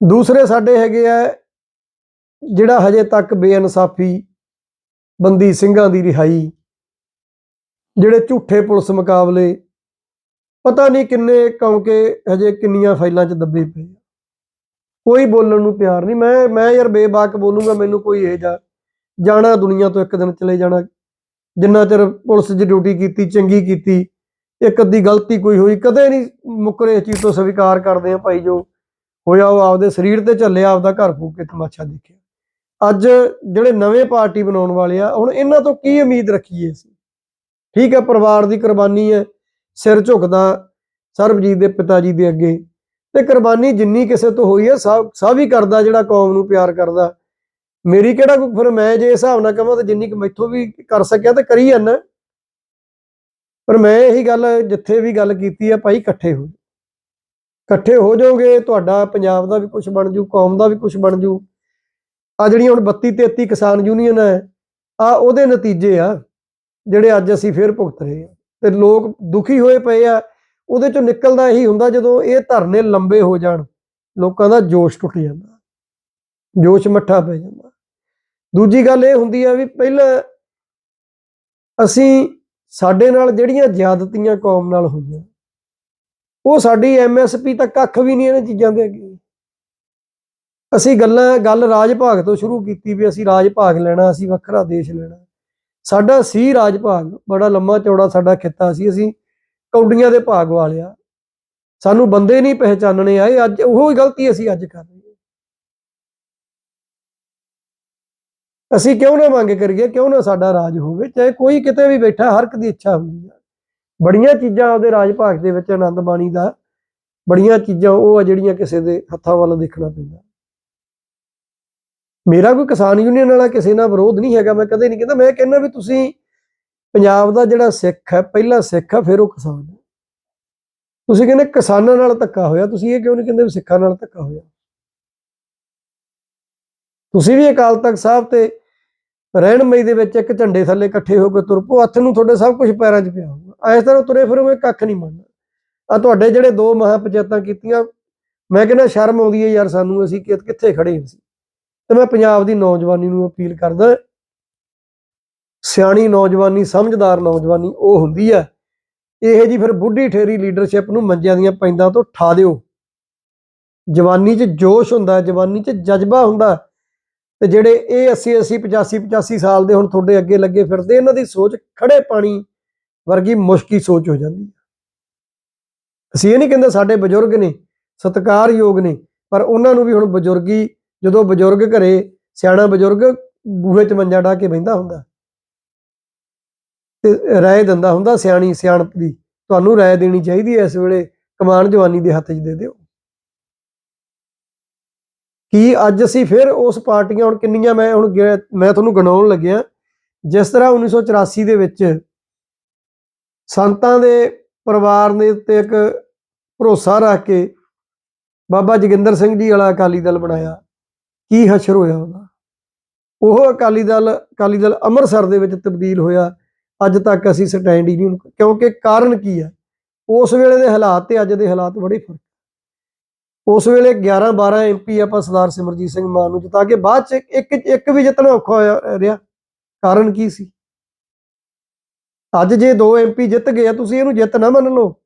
ਦੂਸਰੇ ਸਾਡੇ ਹੈਗੇ ਆ ਜਿਹੜਾ ਹਜੇ ਤੱਕ ਬੇਇਨਸਾਫੀ ਬੰਦੀ ਸਿੰਘਾਂ ਦੀ ਰਿਹਾਈ, ਜਿਹੜੇ ਝੂਠੇ ਪੁਲਿਸ ਮੁਕਾਬਲੇ, ਪਤਾ ਨਹੀਂ ਕਿੰਨੇ ਕਿਉਂਕਿ ਹਜੇ ਕਿੰਨੀਆਂ ਫਾਈਲਾਂ 'ਚ ਦੱਬੇ ਪਏ ਕੋਈ ਬੋਲਣ ਨੂੰ ਤਿਆਰ ਨਹੀਂ। ਮੈਂ ਮੈਂ ਯਾਰ ਬੇਬਾਕ ਬੋਲੂੰਗਾ, ਮੈਨੂੰ ਕੋਈ ਇਹ ਜਾ ਜਾਣਾ ਦੁਨੀਆ ਤੋਂ ਇੱਕ ਦਿਨ ਚਲੇ ਜਾਣਾ। ਜਿੰਨਾ ਚਿਰ ਪੁਲਿਸ 'ਚ ਡਿਊਟੀ ਕੀਤੀ, ਚੰਗੀ ਕੀਤੀ, ਇੱਕ ਅੱਧੀ ਗਲਤੀ ਕੋਈ ਹੋਈ, ਕਦੇ ਨਹੀਂ ਮੁੱਕਰੇ ਇਸ ਚੀਜ਼ ਤੋਂ ਸਵੀਕਾਰ ਕਰਦੇ ਆ ਭਾਈ ਜੋ ਹੋਇਆ ਉਹ ਆਪਦੇ ਸਰੀਰ ਤੇ ਝੱਲਿਆ ਆਪਦਾ ਘਰ ਫੂਕ ਕੇ ਤਮਾਸ਼ਾ ਦੇਖਿਆ। ਅੱਜ ਜਿਹੜੇ ਨਵੇਂ ਪਾਰਟੀ ਬਣਾਉਣ ਵਾਲੇ ਆ, ਹੁਣ ਇਹਨਾਂ ਤੋਂ ਕੀ ਉਮੀਦ ਰੱਖੀਏ ਅਸੀਂ? ਠੀਕ ਹੈ, ਪਰਿਵਾਰ ਦੀ ਕੁਰਬਾਨੀ ਹੈ, ਸਿਰ ਝੁਕਦਾ ਸਰਬਜੀਤ ਦੇ ਪਿਤਾ ਜੀ ਦੇ ਅੱਗੇ। ਤੇ ਕੁਰਬਾਨੀ ਜਿੰਨੀ ਕਿਸੇ ਤੋਂ ਹੋਈ ਹੈ, ਸਭ ਸਭ ਹੀ ਕਰਦਾ ਜਿਹੜਾ ਕੌਮ ਨੂੰ ਪਿਆਰ ਕਰਦਾ। ਮੇਰੀ ਕਿਹੜਾ ਕੋਈ ਫਿਰ ਮੈਂ ਜੇ ਹਿਸਾਬ ਨਾਲ ਕਹਾਂ ਤਾਂ ਜਿੰਨੀ ਕੁ ਮੈਥੋਂ ਵੀ ਕਰ ਸਕਿਆ ਤਾਂ ਕਰੀ ਜਾਂਦਾ ਪਰ ਮੈਂ ਇਹੀ ਗੱਲ, ਜਿੱਥੇ ਵੀ ਗੱਲ ਕੀਤੀ ਆ ਭਾਈ ਇਕੱਠੇ ਹੋ ਇਕੱਠੇ ਹੋ ਜਾਓਗੇ, ਤੁਹਾਡਾ ਪੰਜਾਬ ਦਾ ਵੀ ਕੁਝ ਬਣ ਜੂ, ਕੌਮ ਦਾ ਵੀ ਕੁਝ ਬਣ ਜੂ। ਆ ਜਿਹੜੀਆਂ ਹੁਣ 32 33 ਕਿਸਾਨ ਯੂਨੀਅਨ ਹੈ ਆ ਉਹਦੇ ਨਤੀਜੇ ਆ, ਜਿਹੜੇ ਅੱਜ ਅਸੀਂ ਫੇਰ ਭੁਗਤ ਰਹੇ ਆ ਤੇ ਲੋਕ ਦੁਖੀ ਹੋਏ ਪਏ ਆ, ਉਹਦੇ ਚੋਂ ਨਿਕਲਦਾ ਇਹੀ ਹੁੰਦਾ ਜਦੋਂ ਇਹ ਧਰਨੇ ਲੰਬੇ ਹੋ ਜਾਣ, ਲੋਕਾਂ ਦਾ ਜੋਸ਼ ਟੁੱਟ ਜਾਂਦਾ, ਜੋਸ਼ ਮੱਠਾ ਪੈ ਜਾਂਦਾ। ਦੂਜੀ ਗੱਲ ਇਹ ਹੁੰਦੀ ਆ ਵੀ ਪਹਿਲਾਂ ਅਸੀਂ ਸਾਡੇ ਨਾਲ ਜਿਹੜੀਆਂ ਜ਼ਿਆਦਤੀਆਂ ਕੌਮ ਨਾਲ ਹੋਈਆਂ ਉਹ ਸਾਡੀ ਐਮਐਸਪੀ ਤਾਂ ਕੱਖ ਵੀ ਨਹੀਂ ਇਹਨਾਂ ਚੀਜ਼ਾਂ ਦੇ ਅੱਗੇ। ਅਸੀਂ ਗੱਲਾਂ, ਗੱਲ ਰਾਜ ਭਾਗ ਤੋਂ ਸ਼ੁਰੂ ਕੀਤੀ ਵੀ ਅਸੀਂ ਰਾਜ ਭਾਗ ਲੈਣਾ, ਅਸੀਂ ਵੱਖਰਾ ਦੇਸ਼ ਲੈਣਾ। ਸਾਡਾ ਸੀ ਰਾਜ ਭਾਗ, ਬੜਾ ਲੰਮਾ ਚੌੜਾ ਸਾਡਾ ਖਿੱਤਾ ਸੀ, ਅਸੀਂ ਕੌਡੀਆਂ ਦੇ ਭਾਗ ਵਾਲਿਆ। ਸਾਨੂੰ ਬੰਦੇ ਨਹੀਂ ਪਹਿਚਾਨਣੇ ਆਏ, ਅੱਜ ਉਹੋ ਹੀ ਗਲਤੀ ਅਸੀਂ ਅੱਜ ਕਰ ਰਹੇ ਹਾਂ। ਅਸੀਂ ਕਿਉਂ ਨਾ ਮੰਗ ਕਰੀਏ, ਕਿਉਂ ਨਾ ਸਾਡਾ ਰਾਜ ਹੋਵੇ, ਚਾਹੇ ਕੋਈ ਕਿਤੇ ਵੀ ਬੈਠਾ, ਹਰ ਇੱਕ ਦੀ ਇੱਛਾ ਹੁੰਦੀ ਹੈ ਬੜੀਆਂ ਚੀਜ਼ਾਂ ਉਹਦੇ ਰਾਜ ਭਾਗ ਦੇ ਵਿੱਚ ਆਨੰਦ ਬਾਣੀ ਦਾ। ਬੜੀਆਂ ਚੀਜ਼ਾਂ ਉਹ ਆ ਜਿਹੜੀਆਂ ਕਿਸੇ ਦੇ ਹੱਥਾਂ ਵੱਲ ਦੇਖਣਾ ਪੈਂਦਾ। ਮੇਰਾ ਕੋਈ ਕਿਸਾਨ ਯੂਨੀਅਨ ਵਾਲਾ ਕਿਸੇ ਨਾਲ ਵਿਰੋਧ ਨਹੀਂ ਹੈਗਾ, ਮੈਂ ਕਦੇ ਨਹੀਂ ਕਹਿੰਦਾ। ਮੈਂ ਕਹਿੰਦਾ ਵੀ ਤੁਸੀਂ ਪੰਜਾਬ ਦਾ ਜਿਹੜਾ ਸਿੱਖ ਹੈ, ਪਹਿਲਾ ਸਿੱਖ ਹੈ ਫਿਰ ਉਹ ਕਿਸਾਨ ਹੈ ਤੁਸੀਂ ਕਹਿੰਦੇ ਕਿਸਾਨਾਂ ਨਾਲ ਧੱਕਾ ਹੋਇਆ, ਤੁਸੀਂ ਇਹ ਕਿਉਂ ਨਹੀਂ ਕਹਿੰਦੇ ਵੀ ਸਿੱਖਾਂ ਨਾਲ ਧੱਕਾ ਹੋਇਆ? ਤੁਸੀਂ ਵੀ ਅਕਾਲ ਤਖਤ ਸਾਹਿਬ ਤੇ ਰਹਿਣਮਈ ਦੇ ਵਿੱਚ ਇੱਕ ਝੰਡੇ ਥੱਲੇ ਇਕੱਠੇ ਹੋ ਕੇ ਤੁਰ ਪੋ ਹੱਥ ਨੂੰ ਤੁਹਾਡੇ ਸਭ ਕੁਝ ਪੈਰਾਂ 'ਚ ਪਿਆ ਹੋਊਗਾ ਇਸ ਤਰ੍ਹਾਂ ਤੁਰੇ ਫਿਰੋਗੇ ਕੱਖ ਨਹੀਂ ਮੰਨਣਾ ਆ ਤੁਹਾਡੇ ਜਿਹੜੇ ਦੋ ਮਹਾ ਪੰਚਾਇਤਾਂ ਕੀਤੀਆਂ, ਮੈਂ ਕਹਿੰਦਾ ਸ਼ਰਮ ਆਉਂਦੀ ਹੈ ਯਾਰ ਸਾਨੂੰ, ਅਸੀਂ ਕਿ- ਕਿੱਥੇ ਖੜੇ ਸੀ ਤੇ ਮੈਂ ਪੰਜਾਬ ਦੀ ਨੌਜਵਾਨੀ ਨੂੰ ਅਪੀਲ ਕਰਦਾ, ਸਿਆਣੀ ਨੌਜਵਾਨੀ, ਸਮਝਦਾਰ ਨੌਜਵਾਨੀ ਉਹ ਹੁੰਦੀ ਹੈ, ਇਹ ਜੀ ਫਿਰ ਬੁੱਢੀ ਠੇਰੀ ਲੀਡਰਸ਼ਿਪ ਨੂੰ ਮੰਜਿਆਂ ਦੀਆਂ ਪੈਂਦਾਂ ਤੋਂ ਠਾ ਦਿਓ। ਜਵਾਨੀ 'ਚ ਜੋਸ਼ ਹੁੰਦਾ, ਜਵਾਨੀ 'ਚ ਜਜ਼ਬਾ ਹੁੰਦਾ, ਤੇ ਜਿਹੜੇ ਇਹ 80 80 85 85 ਸਾਲ ਦੇ ਹੁਣ ਤੁਹਾਡੇ ਅੱਗੇ ਲੱਗੇ ਫਿਰਦੇ, ਇਹਨਾਂ ਦੀ ਸੋਚ ਖੜੇ ਪਾਣੀ ਵਰਗੀ ਮੁਸ਼ਕੀ ਸੋਚ ਹੋ ਜਾਂਦੀ ਹੈ। ਅਸੀਂ ਇਹ ਨਹੀਂ ਕਹਿੰਦੇ ਸਾਡੇ ਬਜ਼ੁਰਗ ਨੇ, ਸਤਿਕਾਰਯੋਗ ਨੇ, ਪਰ ਉਹਨਾਂ ਨੂੰ ਵੀ ਹੁਣ ਬਜ਼ੁਰਗੀ, ਜਦੋਂ ਬਜ਼ੁਰਗ ਘਰੇ, ਸਿਆਣਾ ਬਜ਼ੁਰਗ ਬੂਹੇ 'ਚ ਮੰਜਾ ਢਾ ਕੇ ਬਹਿੰਦਾ ਹੁੰਦਾ। ਤੇ ਰਾਏ ਦਿੰਦਾ ਹੁੰਦਾ, ਸਿਆਣੀ, ਸਿਆਣਪ ਦੀ, ਤੁਹਾਨੂੰ ਰਾਏ ਦੇਣੀ ਚਾਹੀਦੀ ਹੈ ਇਸ ਵੇਲੇ, ਕਮਾਨ ਜਵਾਨੀ ਦੇ ਹੱਥ 'ਚ ਦੇ ਦਿਓ। ਕੀ ਅੱਜ ਅਸੀਂ ਫਿਰ ਉਸ ਪਾਰਟੀਆਂ, ਹੁਣ ਕਿੰਨੀਆਂ ਮੈਂ ਹੁਣ ਮੈਂ ਤੁਹਾਨੂੰ ਗਣਾਉਣ ਲੱਗਿਆ, ਜਿਸ ਤਰ੍ਹਾਂ 1984 ਦੇ ਵਿੱਚ ਸੰਤਾਂ ਦੇ ਪਰਿਵਾਰ ਦੇ ਉੱਤੇ ਇੱਕ ਭਰੋਸਾ ਰੱਖ ਕੇ ਬਾਬਾ ਜੋਗਿੰਦਰ ਸਿੰਘ ਜੀ ਵਾਲਾ ਅਕਾਲੀ ਦਲ ਬਣਾਇਆ। ਕੀ ਹਸ਼ਰ ਹੋਇਆ ਉਹਦਾ? ਉਹ ਅਕਾਲੀ ਦਲ ਅਕਾਲੀ ਦਲ ਅੰਮ੍ਰਿਤਸਰ ਦੇ ਵਿੱਚ ਤਬਦੀਲ ਹੋਇਆ। ਅੱਜ ਤੱਕ ਅਸੀਂ ਸਟੈਂਡ ਹੀ ਨਹੀਂ ਉਹਨੂੰ- ਕਿਉਂਕਿ ਕਾਰਨ ਕੀ ਹੈ? ਉਸ ਵੇਲੇ ਦੇ ਹਾਲਾਤ ਤੇ ਅੱਜ ਦੇ ਹਾਲਾਤ ਬੜੇ ਫ਼ਰਕ ਉਸ ਵੇਲੇ 11 12 ਐਮਪੀ ਆਪਾਂ ਸਰਦਾਰ ਸਿਮਰਜੀਤ ਸਿੰਘ ਮਾਨ ਨੂੰ ਜਿਤਾ ਕੇ ਬਾਅਦ ਚ ਇੱਕ ਇੱਕ ਵੀ ਜਿੱਤਣਾ ਔਖਾ ਹੋਇਆ, ਰਿਹਾ। ਕਾਰਨ ਕੀ ਸੀ? ਅੱਜ ਜੇ ਦੋ ਐਮਪੀ ਜਿੱਤ ਗਏ ਆ, ਤੁਸੀਂ ਇਹਨੂੰ ਜਿੱਤ ਨਾ ਮੰਨ ਲਓ।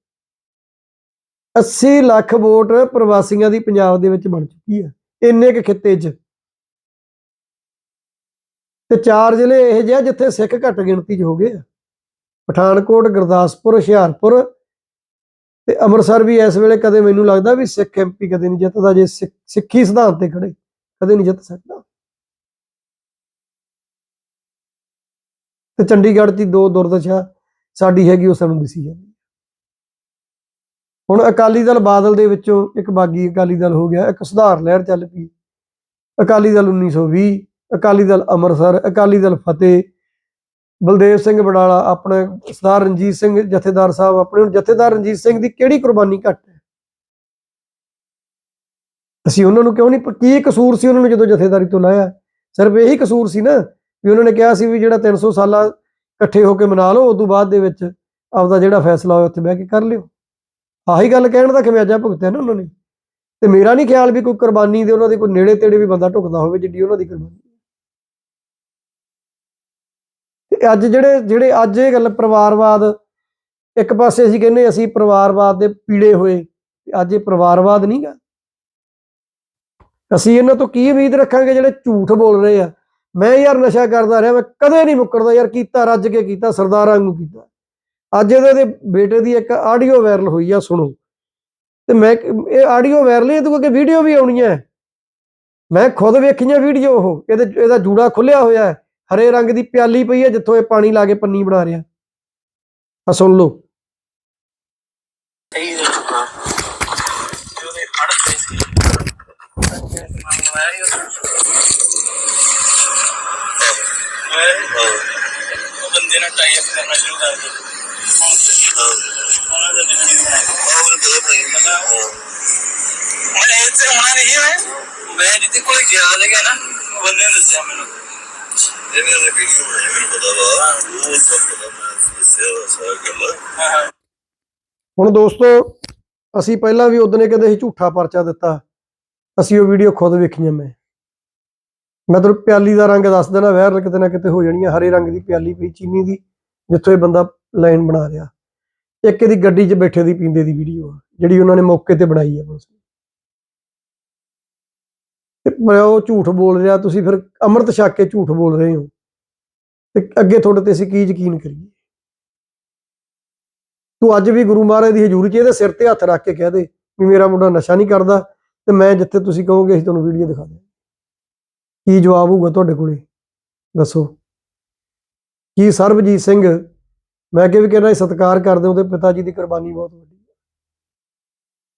80 ਲੱਖ ਵੋਟ ਪ੍ਰਵਾਸੀਆਂ ਦੀ ਪੰਜਾਬ ਦੇ ਵਿੱਚ ਬਣ ਚੁੱਕੀ ਹੈ ਇੰਨੇ ਕੁ ਖਿੱਤੇ 'ਚ। ਤੇ ਚਾਰ ਜ਼ਿਲ੍ਹੇ ਇਹ ਜਿਹੇ ਆ ਜਿੱਥੇ ਸਿੱਖ ਘੱਟ ਗਿਣਤੀ 'ਚ ਹੋ ਗਏ ਆ। ਪਠਾਨਕੋਟ, ਗੁਰਦਾਸਪੁਰ, ਹੁਸ਼ਿਆਰਪੁਰ ਤੇ ਅੰਮ੍ਰਿਤਸਰ ਵੀ ਇਸ ਵੇਲੇ ਕਦੇ ਮੈਨੂੰ ਲੱਗਦਾ ਵੀ ਸਿੱਖ ਐਮਪੀ ਕਦੇ ਨਹੀਂ ਜਿੱਤਦਾ, ਜੇ ਸਿੱਖ- ਸਿੱਖੀ ਸਿਧਾਂਤ ਤੇ ਖੜੇ, ਕਦੇ ਨਹੀਂ ਜਿੱਤ ਸਕਦਾ। ਤੇ ਚੰਡੀਗੜ੍ਹ ਦੀ ਦੋ ਦੁਰਦਸ਼ਾ ਸਾਡੀ ਹੈਗੀ, ਉਹ ਸਾਨੂੰ ਦਿਸੀ ਜਾਂਦੀ ਹੈ। ਹੁਣ ਅਕਾਲੀ ਦਲ ਬਾਦਲ ਦੇ ਵਿੱਚੋਂ ਇੱਕ ਬਾਗੀ ਅਕਾਲੀ ਦਲ ਹੋ ਗਿਆ, ਇੱਕ ਸੁਧਾਰ ਲਹਿਰ ਚੱਲ ਪਈ। ਅਕਾਲੀ ਦਲ 1920 ਅਕਾਲੀ ਦਲ ਅੰਮ੍ਰਿਤਸਰ, ਅਕਾਲੀ ਦਲ ਫਤਿਹ, ਬਲਦੇਵ ਸਿੰਘ ਬਡਾਲਾ ਆਪਣੇ ਸਰਦਾਰ ਰਣਜੀਤ ਸਿੰਘ, ਜਥੇਦਾਰ ਸਾਹਿਬ ਆਪਣੇ, ਹੁਣ ਜਥੇਦਾਰ ਰਣਜੀਤ ਸਿੰਘ ਦੀ ਕਿਹੜੀ ਕੁਰਬਾਨੀ ਘੱਟ ਹੈ? ਅਸੀਂ ਉਹਨਾਂ ਨੂੰ ਕਿਉਂ ਨਹੀਂ, ਕੀ ਕਸੂਰ ਸੀ ਉਹਨਾਂ ਨੂੰ ਜਦੋਂ ਜਥੇਦਾਰੀ ਤੋਂ ਲਾਇਆ? ਸਿਰਫ ਇਹੀ ਕਸੂਰ ਸੀ ਨਾ ਵੀ ਉਹਨਾਂ ਨੇ ਕਿਹਾ ਸੀ ਵੀ ਜਿਹੜਾ 300 ਸਾਲਾਂ ਇਕੱਠੇ ਹੋ ਕੇ ਮਨਾ ਲਓ ਉਸ ਤੋਂ ਬਾਅਦ ਦੇ ਵਿੱਚ ਆਪਦਾ ਜਿਹੜਾ ਫੈਸਲਾ ਹੋਇਆ ਉੱਥੇ ਬਹਿ ਕੇ ਕਰ ਲਿਓ। ਆਹੀ ਗੱਲ ਕਹਿਣ ਦਾ ਖਮਿਆਜਾ ਭੁਗਤਿਆ ਨਾ ਉਹਨਾਂ ਨੇ। ਤੇ ਮੇਰਾ ਨਹੀਂ ਖਿਆਲ ਵੀ ਕੋਈ ਕੁਰਬਾਨੀ ਦੇ ਉਹਨਾਂ ਦੇ ਕੋਈ ਨੇੜੇ ਤੇੜੇ ਵੀ ਬੰਦਾ ਢੁਕਦਾ ਹੋਵੇ ਜਿੱਡੀ ਉਹਨਾਂ ਦੀ ਕੁਰਬਾਨੀ। ਤੇ ਅੱਜ ਜਿਹੜੇ ਜਿਹੜੇ ਅੱਜ ਇਹ ਗੱਲ ਪਰਿਵਾਰਵਾਦ, ਇੱਕ ਪਾਸੇ ਅਸੀਂ ਕਹਿੰਦੇ ਅਸੀਂ ਪਰਿਵਾਰਵਾਦ ਦੇ ਪੀੜੇ ਹੋਏ ਅੱਜ ਇਹ ਪਰਿਵਾਰਵਾਦ ਨਹੀਂਗਾ ਅਸੀਂ ਇਹਨਾਂ ਤੋਂ ਕੀ ਉਮੀਦ ਰੱਖਾਂਗੇ ਜਿਹੜੇ ਝੂਠ ਬੋਲ ਰਹੇ ਆ? ਮੈਂ ਯਾਰ ਨਸ਼ਾ ਕਰਦਾ ਰਿਹਾ, ਮੈਂ ਕਦੇ ਨਹੀਂ ਮੁੱਕਰਦਾ ਯਾਰ, ਕੀਤਾ, ਰੱਜ ਕੇ ਕੀਤਾ, ਸਰਦਾਰਾਂ ਨੂੰ ਕੀਤਾ। ਅੱਜ ਇਹਦੇ ਦੇ ਬੇਟੇ ਦੀ ਇੱਕ ਆਡੀਓ ਵਾਇਰਲ ਹੋਈ ਆ, ਸੁਣੋ। ਤੇ ਮੈਂ ਇਹ ਆਡੀਓ ਵਾਇਰਲ ਇਹਦੇ ਕੋਲ ਕਿ ਵੀਡੀਓ ਵੀ ਆਉਣੀ ਹੈ ਮੈਂ ਖੁਦ ਵੇਖੀਆਂ ਵੀਡੀਓ ਉਹ, ਇਹਦੇ, ਇਹਦਾ ਜੂੜਾ ਖੁੱਲਿਆ ਹੋਇਆ ਹੈ, ਹਰੇ ਰੰਗ ਦੀ ਪਿਆਲੀ ਪਈ ਹੈ, ਜਿੱਥੋਂ ਇਹ ਪਾਣੀ ਲਾ ਕੇ ਪੰਨੀ ਬਣਾ ਰਿਹਾ। ਆ ਸੁਣ ਲਓ। ਸਹੀ ਦੇ ਚੁੱਕਾ ਉਹਦੇ ਮੈਂ ਹੀ ਉਹ ਬੰਦੇ ਨਾਲ ਟਾਈ ਅਪ ਕਰਨਾ ਸ਼ੁਰੂ ਕਰ ਦਿੱਤਾ। ਉਹਨਾਂ ਦਾ ਦਿਨ ਬਣਾਇਆ ਮੈਂ ਇੱਥੇ ਹੋਣਾ ਨਹੀਂ ਹੈ। ਮੈਂ ਜਿੱਥੇ ਕੋਈ ਗਿਆ ਸੀਗਾ ਨਾ। ਉਹ ਬੰਦੇ ਨੇ ਦੱਸਿਆ ਮੈਨੂੰ। ਇਹਨੇ ਦੇ ਵੀਡੀਓ ਬਣਾਏ ਮੈਨੂੰ ਪਤਾ ਵਾ। ਉਹ ਸਭ ਪਤਾ ਮੈਂ ਦੱਸਿਆ ਵਾ ਸਾਰਾ ਗੱਲ ਹਾਂ ਹਾਂ। ਹੁਣ ਦੋਸਤੋ ਅਸੀਂ ਪਹਿਲਾਂ ਵੀ ਉਹਦਨੇ ਕਦੇ ਹੀ ਝੂਠਾ ਪਰਚਾ ਦਿੱਤਾ। ਅਸੀਂ ਉਹ ਵੀਡੀਓ ਖੁਦ ਵੇਖੀਆਂ ਮੈਂ। ਮੈਂ ਤੁਹਾਨੂੰ ਪਿਆਲੀ ਦਾ ਰੰਗ ਦੱਸ ਦੇਣਾ ਵਾਇਰਲ ਕਿਤੇ ਨਾ ਕਿਤੇ ਹੋ ਜਾਣੀ ਹੈ ਹਰੇ ਰੰਗ ਦੀ ਪਿਆਲੀ ਪਈ ਚੀਨੀ ਦੀ, ਜਿੱਥੋਂ ਇਹ ਬੰਦਾ ਲਾਈਨ ਬਣਾ ਰਿਹਾ। ਇੱਕ ਇਹਦੀ ਗੱਡੀ 'ਚ ਬੈਠੇ ਦੀ, ਪੀਂਦੇ ਦੀ ਵੀਡੀਓ ਆ, ਜਿਹੜੀ ਉਹਨਾਂ ਨੇ ਮੌਕੇ ਤੇ ਬਣਾਈ ਆ ਪੁਲਿਸ ਨੇ। ਮੈਂ ਉਹ ਝੂਠ ਬੋਲ ਰਿਹਾ, ਤੁਸੀਂ ਫਿਰ ਅੰਮ੍ਰਿਤ ਛਕ ਕੇ ਝੂਠ ਬੋਲ ਰਹੇ ਹੋ। ਤੇ ਅੱਗੇ ਤੁਹਾਡੇ ਤੇ ਅਸੀਂ ਕੀ ਯਕੀਨ ਕਰੀਏ? ਤੂੰ ਅੱਜ ਵੀ ਗੁਰੂ ਮਹਾਰਾਜ ਦੀ ਹਜ਼ੂਰੀ 'ਚ ਇਹਦੇ ਸਿਰ ਤੇ ਹੱਥ ਰੱਖ ਕੇ ਕਹਿ ਦੇ ਵੀ ਮੇਰਾ ਮੁੰਡਾ ਨਸ਼ਾ ਨਹੀਂ ਕਰਦਾ, ਤੇ ਮੈਂ ਜਿੱਥੇ ਤੁਸੀਂ ਕਹੋਗੇ ਅਸੀਂ ਤੁਹਾਨੂੰ ਵੀਡੀਓ ਦਿਖਾ ਦੇ ਕੀ ਜਵਾਬ ਹੋਊਗਾ ਤੁਹਾਡੇ ਕੋਲੇ? ਦੱਸੋ। ਕੀ ਸਰਬਜੀਤ ਸਿੰਘ, ਮੈਂ ਅੱਗੇ ਵੀ ਕਹਿੰਦਾ ਸਤਿਕਾਰ ਕਰਦੇ ਉਹਦੇ ਪਿਤਾ ਜੀ ਦੀ ਕੁਰਬਾਨੀ ਬਹੁਤ ਵੱਡੀ ਹੈ।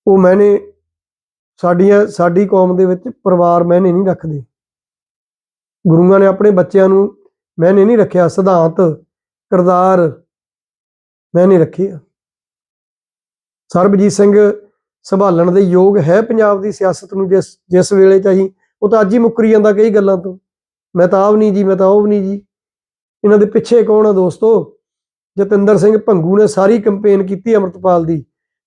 ਉਹ ਮੈਨੇ ਸਾਡੀਆਂ, ਸਾਡੀ ਕੌਮ ਦੇ ਵਿੱਚ ਪਰਿਵਾਰ ਮੈਨੇ ਨਹੀਂ ਰੱਖਦੇ। ਗੁਰੂਆਂ ਨੇ ਆਪਣੇ ਬੱਚਿਆਂ ਨੂੰ ਮੈਨੇ ਨਹੀਂ ਰੱਖਿਆ, ਸਿਧਾਂਤ, ਕਿਰਦਾਰ ਮੈਨੇ ਰੱਖੇ ਆ। ਸਰਬਜੀਤ ਸਿੰਘ ਸੰਭਾਲਣ ਦੇ ਯੋਗ ਹੈ ਪੰਜਾਬ ਦੀ ਸਿਆਸਤ ਨੂੰ, ਜਿਸ ਜਿਸ ਵੇਲੇ ਚਾਹੀ ਉਹ ਤਾਂ ਅੱਜ ਹੀ ਮੁੱਕਰੀ ਜਾਂਦਾ ਕਈ ਗੱਲਾਂ ਤੋਂ। ਮੈਂ ਤਾਂ ਆਹ ਵੀ ਨਹੀਂ ਜੀ, ਮੈਂ ਤਾਂ ਉਹ ਵੀ ਨਹੀਂ ਜੀ। ਇਹਨਾਂ ਦੇ ਪਿੱਛੇ ਕੌਣ ਆ ਦੋਸਤੋ? ਜਤਿੰਦਰ ਸਿੰਘ ਭੰਗੂ ਨੇ ਸਾਰੀ ਕੰਪੇਨ ਕੀਤੀ ਅਮਰਤਪਾਲ ਦੀ।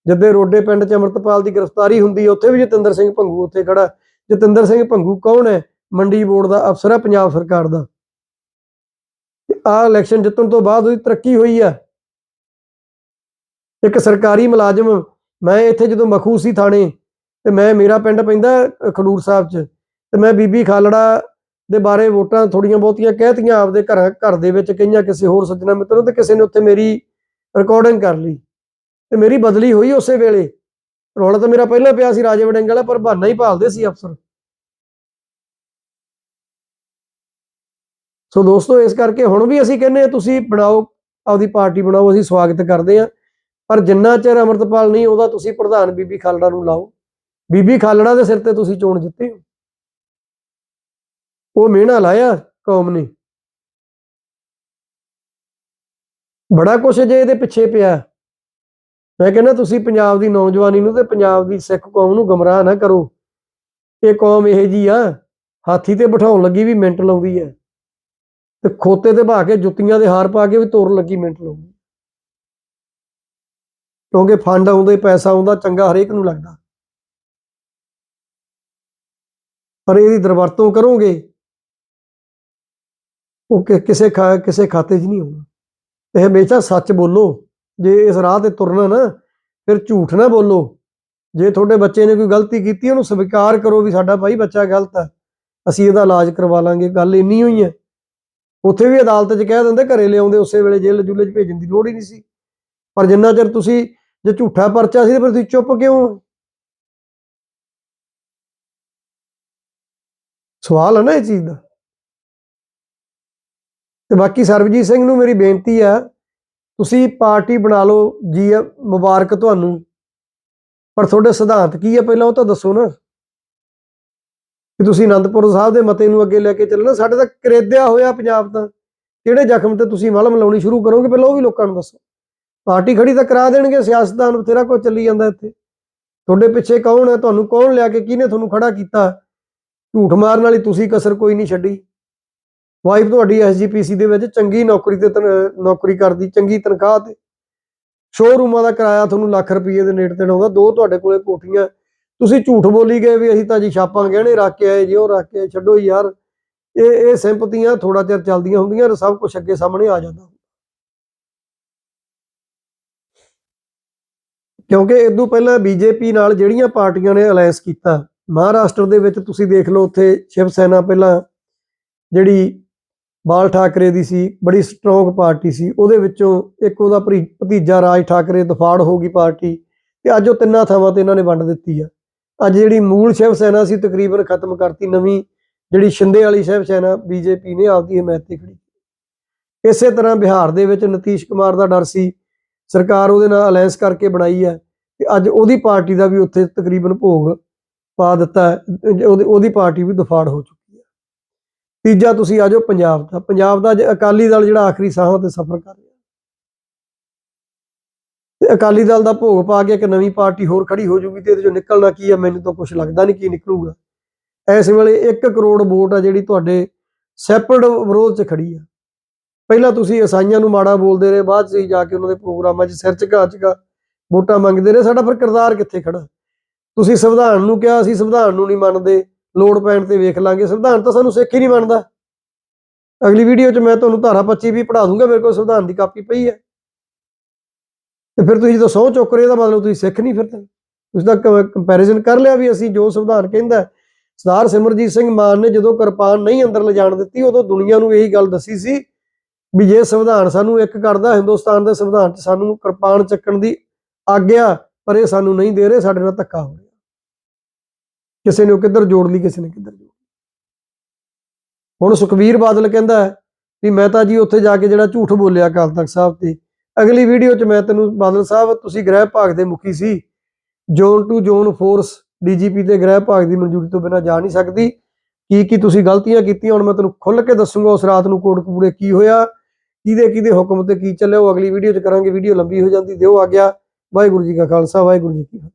ਜਦੇ ਰੋਡੇ ਪਿੰਡ 'ਚ ਅਮਰਤਪਾਲ ਦੀ ਗ੍ਰਿਫਤਾਰੀ ਹੁੰਦੀ ਉੱਥੇ ਵੀ ਜਤਿੰਦਰ ਸਿੰਘ ਭੰਗੂ ਉੱਥੇ ਖੜਾ। ਜਤਿੰਦਰ ਸਿੰਘ ਭੰਗੂ ਕੌਣ ਹੈ? ਮੰਡੀ ਬੋਰਡ ਦਾ ਅਫਸਰ ਹੈ ਪੰਜਾਬ ਸਰਕਾਰ ਦਾ। ਤੇ ਆਹ ਇਲੈਕਸ਼ਨ ਜਿੱਤਣ ਤੋਂ ਬਾਅਦ ਉਹਦੀ ਤਰੱਕੀ ਹੋਈ ਆ। ਇੱਕ ਸਰਕਾਰੀ ਮੁਲਾਜ਼ਮ, ਮੈਂ ਇੱਥੇ ਜਦੋਂ ਮਖੂ ਸੀ ਥਾਣੇ, ਤੇ ਮੈਂ, ਮੇਰਾ ਪਿੰਡ ਪੈਂਦਾ ਖਡੂਰ ਸਾਹਿਬ 'ਚ। ਤੇ ਮੈਂ ਬੀਬੀ ਖਾਲੜਾ ਦੇ ਬਾਰੇ ਵੋਟਾਂ ਥੋੜੀਆਂ ਬਹੁਤੀਆਂ ਕਹਿਤੀਆਂ ਆਪਦੇ ਘਰ ਘਰ ਦੇ ਵਿੱਚ ਕਈਆਂ ਕਿਸੇ ਹੋਰ ਸੱਜਣਾ ਮਿੱਤਰ ਨੂੰ ਤੇ ਕਿਸੇ ਨੇ ਉੱਥੇ ਮੇਰੀ ਰਿਕਾਰਡਿੰਗ ਕਰ ਲਈ ਤੇ ਮੇਰੀ ਬਦਲੀ ਹੋਈ ਉਸੇ ਵੇਲੇ। ਰੌਲਾ ਤਾਂ ਮੇਰਾ ਪਹਿਲਾਂ ਪਿਆ ਸੀ ਰਾਜੇ ਵੜਿੰਗ ਵਾਲਾ, ਪਰ ਬਹਾਨਾ ਹੀ ਭਾਲਦੇ ਸੀ ਅਫਸਰ। ਸੋ ਦੋਸਤੋ, ਇਸ ਕਰਕੇ ਹੁਣ ਵੀ ਅਸੀਂ ਕਹਿੰਦੇ ਆ ਤੁਸੀਂ ਬਣਾਓ, ਆਪਦੀ ਪਾਰਟੀ ਬਣਾਓ, ਅਸੀਂ ਸਵਾਗਤ ਕਰਦੇ ਆ ਪਰ ਜਿੰਨਾ ਚਿਰ ਅਮਰਤਪਾਲ ਨਹੀਂ ਉਹਦਾ ਤੁਸੀਂ ਪ੍ਰਧਾਨ ਬੀਬੀ ਖਾਲੜਾ ਨੂੰ ਲਾਓ। ਬੀਬੀ ਖਾਲੜਾ ਦੇ ਸਿਰ ਤੇ ਤੁਸੀਂ ਚੋਣ ਜਿੱਤੇ ਹੋ। ਉਹ ਮਿਹਣਾ ਲਾਇਆ ਕੌਮ ਨੇ। ਬੜਾ ਕੁਛ ਜੇ ਇਹਦੇ ਪਿੱਛੇ ਪਿਆ। ਮੈਂ ਕਹਿੰਦਾ ਤੁਸੀਂ ਪੰਜਾਬ ਦੀ ਨੌਜਵਾਨੀ ਨੂੰ ਤੇ ਪੰਜਾਬ ਦੀ ਸਿੱਖ ਕੌਮ ਨੂੰ ਗਮਰਾਹ ਨਾ ਕਰੋ। ਇਹ ਕੌਮ ਇਹ ਜੀ ਆ, ਹਾਥੀ ਤੇ ਬਿਠਾਉਣ ਲੱਗੀ ਵੀ ਮਿੰਟ ਲਾਉਂਦੀ ਹੈ ਤੇ ਖੋਤੇ ਤੇ ਭਾ ਕੇ ਜੁੱਤੀਆਂ ਦੇ ਹਾਰ ਪਾ ਕੇ ਵੀ ਤੋਰਨ ਲੱਗੀ ਮਿੰਟ ਲਾਉਂਦੀ। ਕਿਉਂਕਿ ਫੰਡ ਆਉਂਦੇ, ਪੈਸਾ ਆਉਂਦਾ, ਚੰਗਾ ਹਰੇਕ ਨੂੰ ਲੱਗਦਾ। ਪਰ ਇਹਦੀ ਦਰਵਰਤੋਂ ਕਰੋਗੇ ਉਹ ਕਿ- ਕਿਸੇ ਖਾ- ਕਿਸੇ ਖਾਤੇ 'ਚ ਨਹੀਂ ਆਉਣਾ ਇਹ ਹਮੇਸ਼ਾ ਸੱਚ ਬੋਲੋ, ਜੇ ਇਸ ਰਾਹ ਤੇ ਤੁਰਨਾ ਨਾ, ਫਿਰ ਝੂਠ ਨਾ ਬੋਲੋ। ਜੇ ਤੁਹਾਡੇ ਬੱਚੇ ਨੇ ਕੋਈ ਗਲਤੀ ਕੀਤੀ, ਉਹਨੂੰ ਸਵੀਕਾਰ ਕਰੋ ਵੀ ਸਾਡਾ ਭਾਈ ਬੱਚਾ ਗਲਤ ਹੈ ਅਸੀਂ ਇਹਦਾ ਇਲਾਜ ਕਰਵਾ ਲਾਂਗੇ, ਗੱਲ ਇੰਨੀ ਹੋਈ ਹੈ ਉੱਥੇ ਵੀ ਅਦਾਲਤ 'ਚ ਕਹਿ ਦਿੰਦੇ, ਘਰੇ ਲਿਆਉਂਦੇ ਉਸੇ ਵੇਲੇ ਜੇਲ੍ਹ ਜੁਲੇ 'ਚ ਭੇਜਣ ਦੀ ਲੋੜ ਹੀ ਨਹੀਂ ਸੀ। ਪਰ ਜਿੰਨਾ ਚਿਰ ਤੁਸੀਂ, ਜੇ ਝੂਠਾ ਪਰਚਾ ਸੀ, ਤਾਂ ਫਿਰ ਤੁਸੀਂ ਚੁੱਪ ਕਿਉਂ ਹੋ? ਸਵਾਲ ਹੈ ਨਾ ਇਹ ਚੀਜ਼ ਦਾ। ਤੇ ਬਾਕੀ ਸਰਬਜੀਤ ਸਿੰਘ ਨੂੰ ਮੇਰੀ ਬੇਨਤੀ ਆ ਤੁਸੀਂ ਪਾਰਟੀ ਬਣਾ ਲਓ ਜੀ ਆ, ਮੁਬਾਰਕ ਤੁਹਾਨੂੰ। ਪਰ ਤੁਹਾਡੇ ਸਿਧਾਂਤ ਕੀ ਆ ਪਹਿਲਾਂ ਉਹ ਤਾਂ ਦੱਸੋ ਨਾ। ਕਿ ਤੁਸੀਂ ਅਨੰਦਪੁਰ ਸਾਹਿਬ ਦੇ ਮਤੇ ਨੂੰ ਅੱਗੇ ਲੈ ਕੇ ਚੱਲਣਾ ਸਾਡੇ ਤਾਂ ਕਰੇਦਿਆ ਹੋਇਆ ਪੰਜਾਬ ਤਾਂ। ਕਿਹੜੇ ਜ਼ਖਮ ਤੇ ਤੁਸੀਂ ਮਲਮ ਲਾਉਣੀ ਸ਼ੁਰੂ ਕਰੋਗੇ ਪਹਿਲਾਂ ਉਹ ਵੀ ਲੋਕਾਂ ਨੂੰ ਦੱਸੋ। ਪਾਰਟੀ ਖੜੀ ਤਾਂ ਕਰਾ ਦੇਣਗੇ ਸਿਆਸਤਦਾਨ ਬਥੇਰਾ ਕੁਝ ਚੱਲੀ ਜਾਂਦਾ ਇੱਥੇ। ਤੁਹਾਡੇ ਪਿੱਛੇ ਕੌਣ ਹੈ ਤੁਹਾਨੂੰ ਕੌਣ ਲਿਆ ਕੇ ਕਿਹਨੇ ਤੁਹਾਨੂੰ ਖੜਾ ਕੀਤਾ? ਝੂਠ ਮਾਰਨ ਵਾਲੀ ਤੁਸੀਂ ਕਸਰ ਕੋਈ ਨਹੀਂ ਛੱਡੀ। ਵਾਈਫ ਤੁਹਾਡੀ ਐਸਜੀਪੀਸੀ ਦੇ ਵਿੱਚ ਚੰਗੀ ਨੌਕਰੀ ਤੇ ਤਨ- ਨੌਕਰੀ ਕਰਦੀ, ਚੰਗੀ ਤਨਖਾਹ ਤੇ। ਸ਼ੋਰੂਮਾਂ ਦਾ ਕਿਰਾਇਆ ਤੁਹਾਨੂੰ ਲੱਖ ਰੁਪਏ ਦੇ ਨੇੜੇ ਤੇ ਆਉਂਦਾ, ਦੋ ਤੁਹਾਡੇ ਕੋਲੇ ਕੋਠੀਆਂ। ਤੁਸੀਂ ਝੂਠ ਬੋਲੀ ਗਏ ਵੀ ਅਸੀਂ ਤਾਂ ਜੀ ਛਾਪਾਂ ਗਹਿਣੇ ਰੱਖ ਕੇ ਆਏ ਜੀ ਉਹ ਰੱਖ ਕੇ ਆਏ, ਛੱਡੋ ਯਾਰ। ਇਹ ਇਹ ਸਿੰਪਤੀਆਂ ਥੋੜਾ ਚਿਰ ਚੱਲਦੀਆਂ ਹੁੰਦੀਆਂ ਤੇ ਸਭ ਕੁਝ ਅੱਗੇ ਸਾਹਮਣੇ ਆ ਜਾਂਦਾ। ਕਿਉਂਕਿ ਇਦੋਂ ਪਹਿਲਾਂ ਬੀਜੇਪੀ ਨਾਲ ਜਿਹੜੀਆਂ ਪਾਰਟੀਆਂ ਨੇ ਅਲਾਈਅੰਸ ਕੀਤਾ, ਮਹਾਰਾਸ਼ਟਰ ਦੇ ਵਿੱਚ ਤੁਸੀਂ ਦੇਖ ਲਓ ਉੱਥੇ ਸ਼ਿਵ ਸੈਨਾ ਪਹਿਲਾਂ ਜਿਹੜੀ ਬਾਲ ਠਾਕਰੇ ਦੀ ਸੀ, ਬੜੀ ਸਟਰੋਂਗ ਪਾਰਟੀ ਸੀ, ਉਹਦੇ ਵਿੱਚੋਂ ਇੱਕ ਉਹਦਾ ਭਰੀ- ਭਤੀਜਾ ਰਾਜ ਠਾਕਰੇ ਦਫਾੜ ਹੋ ਗਈ ਪਾਰਟੀ ਤੇ ਅੱਜ ਉਹ ਤਿੰਨਾਂ ਥਾਵਾਂ ਤੇ ਇਹਨਾਂ ਨੇ ਵੰਡ ਦਿੱਤੀ ਆ। ਅੱਜ ਜਿਹੜੀ ਮੂਲ ਸ਼ਿਵ ਸੈਨਾ ਸੀ, ਤਕਰੀਬਨ ਖਤਮ ਕਰਤੀ ਨਵੀਂ, ਜਿਹੜੀ ਸ਼ਿੰਦੇ ਵਾਲੀ ਸ਼ਿਵ ਸੈਨਾ, ਬੀਜੇਪੀ ਨੇ ਆਪਦੀ ਹਮਾਇਤ ਤੇ ਖੜੀ ਇਸੇ ਤਰ੍ਹਾਂ ਬਿਹਾਰ ਦੇ ਵਿੱਚ ਨਤੀਸ਼ ਕੁਮਾਰ ਦਾ ਡਰ ਸੀ, ਸਰਕਾਰ ਉਹਦੇ ਨਾਲ ਅਲਾਈਅੰਸ ਕਰਕੇ ਬਣਾਈ ਹੈ ਤੇ ਅੱਜ ਉਹਦੀ ਪਾਰਟੀ ਦਾ ਵੀ ਉੱਥੇ ਤਕਰੀਬਨ ਭੋਗ ਪਾ ਦਿੱਤਾ, ਉਹਦੀ ਉਹਦੀ ਪਾਰਟੀ ਵੀ ਦਫਾੜ ਹੋ ਚੁੱਕੀ ਤੀਜਾ ਤੁਸੀਂ ਆ ਜਾਓ ਪੰਜਾਬ ਦਾ। ਪੰਜਾਬ ਦਾ ਅੱਜ ਅਕਾਲੀ ਦਲ ਜਿਹੜਾ ਆਖਰੀ ਸਾਹਾਂ ਤੇ ਸਫ਼ਰ ਕਰ ਰਿਹਾ। ਤੇ ਅਕਾਲੀ ਦਲ ਦਾ ਭੋਗ ਪਾ ਕੇ ਇੱਕ ਨਵੀਂ ਪਾਰਟੀ ਹੋਰ ਖੜੀ ਹੋ ਜੂਗੀ ਤੇ ਇਹਦੇ ਚੋਂ ਨਿਕਲਣਾ ਕੀ ਆ, ਮੈਨੂੰ ਤਾਂ ਕੁਝ ਲੱਗਦਾ ਨਹੀਂ ਕੀ ਨਿਕਲੂਗਾ। ਇਸ ਵੇਲੇ 1 ਕਰੋੜ ਵੋਟ ਆ ਜਿਹੜੀ ਤੁਹਾਡੇ ਸੈਪਰਡ ਵਿਰੋਧ 'ਚ ਖੜੀ ਆ। ਪਹਿਲਾਂ ਤੁਸੀਂ ਈਸਾਈਆਂ ਨੂੰ ਮਾੜਾ ਬੋਲਦੇ ਰਹੇ, ਬਾਅਦ 'ਚ ਹੀ ਜਾ ਕੇ ਉਹਨਾਂ ਦੇ ਪ੍ਰੋਗਰਾਮਾਂ 'ਚ ਸਿਰ ਝੁਕਾ ਝੁਕਾ ਵੋਟਾਂ ਮੰਗਦੇ ਰਹੇ। ਸਾਡਾ ਫਿਰ ਕਿਰਦਾਰ ਕਿੱਥੇ ਖੜਾ ਤੁਸੀਂ ਸੰਵਿਧਾਨ ਨੂੰ ਕਿਹਾ, ਅਸੀਂ ਸੰਵਿਧਾਨ ਨੂੰ ਨਹੀਂ ਮੰਨਦੇ। ਲੋੜ ਪੈਣ ਤੇ ਵੇਖ ਲਾਂਗੇ। ਸੰਵਿਧਾਨ ਤਾਂ ਸਾਨੂੰ ਸਿੱਖ ਹੀ ਨਹੀਂ ਮੰਨਦਾ ਅਗਲੀ ਵੀਡੀਓ 'ਚ ਮੈਂ ਤੁਹਾਨੂੰ ਧਾਰਾ 25 ਵੀ ਪੜ੍ਹਾ ਦੂੰਗਾ। ਮੇਰੇ ਕੋਲ ਸੰਵਿਧਾਨ ਦੀ ਕਾਪੀ ਪਈ ਹੈ। ਤੇ ਫਿਰ ਤੁਸੀਂ ਜਦੋਂ ਸਹੁੰ ਚੁੱਕ ਰਹੇ ਦਾ ਮਤਲਬ ਤੁਸੀਂ ਸਿੱਖ ਨਹੀਂ ਫਿਰ ਤਾਂ ਤੁਸੀਂ ਤਾਂ ਕੰਪੈਰੀਜ਼ਨ ਕਰ ਲਿਆ ਵੀ ਅਸੀਂ ਜੋ ਸੰਵਿਧਾਨ ਕਹਿੰਦਾ ਸਰਦਾਰ ਸਿਮਰਜੀਤ ਸਿੰਘ ਮਾਨ ਨੇ ਜਦੋਂ ਕਿਰਪਾਨ ਨਹੀਂ ਅੰਦਰ ਲਿਜਾਣ ਦਿੱਤੀ, ਉਦੋਂ ਦੁਨੀਆ ਨੂੰ ਇਹੀ ਗੱਲ ਦੱਸੀ ਸੀ ਵੀ ਜੇ ਸੰਵਿਧਾਨ ਸਾਨੂੰ ਇੱਕ ਕਰਦਾ, ਹਿੰਦੁਸਤਾਨ ਦੇ ਸੰਵਿਧਾਨ 'ਚ ਸਾਨੂੰ ਕਿਰਪਾਨ ਚੱਕਣ ਦੀ ਆਗਿਆ, ਪਰ ਇਹ ਸਾਨੂੰ ਨਹੀਂ ਦੇ ਰਹੇ, ਸਾਡੇ ਨਾਲ ਧੱਕਾ ਹੋ ਰਿਹਾ। ਕਿਸੇ ਨੇ ਉਹ ਕਿੱਧਰ ਜੋੜ ਲਈ, ਕਿਸੇ ਨੇ ਕਿੱਧਰ ਜੋੜ ਲਈ। ਹੁਣ ਸੁਖਵੀਰ ਬਾਦਲ ਕਹਿੰਦਾ ਵੀ ਮੈਂ ਤਾਂ ਜੀ ਉੱਥੇ ਜਾ ਕੇ ਜਿਹੜਾ ਝੂਠ ਬੋਲਿਆ ਅਕਾਲ ਤਖਤ ਸਾਹਿਬ ਤੇ, ਅਗਲੀ ਵੀਡੀਓ 'ਚ ਮੈਂ ਤੈਨੂੰ ਬਾਦਲ ਸਾਹਿਬ, ਤੁਸੀਂ ਗ੍ਰਹਿ ਭਾਗ ਦੇ ਮੁਖੀ ਸੀ। Zone to zone force DGP ਤੇ ਗ੍ਰਹਿ ਭਾਗ ਦੀ ਮਨਜ਼ੂਰੀ ਤੋਂ ਬਿਨਾਂ ਜਾ ਨਹੀਂ ਸਕਦੀ। ਕੀ ਕੀ ਤੁਸੀਂ ਗਲਤੀਆਂ ਕੀਤੀਆਂ, ਹੁਣ ਮੈਂ ਤੈਨੂੰ ਖੁੱਲ ਕੇ ਦੱਸੂਗਾ ਉਸ ਰਾਤ ਨੂੰ ਕੋਟਕਪੂਰੇ ਕੀ ਹੋਇਆ, ਕਿਹਦੇ ਕਿਹਦੇ ਹੁਕਮ ਤੇ ਕੀ ਚੱਲਿਆ, ਉਹ ਅਗਲੀ ਵੀਡੀਓ 'ਚ ਕਰਾਂਗੇ, ਵੀਡੀਓ ਲੰਬੀ ਹੋ ਜਾਂਦੀ, ਦਿਓ ਆ ਗਿਆ ਵਾਹਿਗੁਰੂ ਜੀ ਕਾ ਖਾਲਸਾ, ਵਾਹਿਗੁਰੂ ਜੀ ਕੀ ਫਤਿਹ।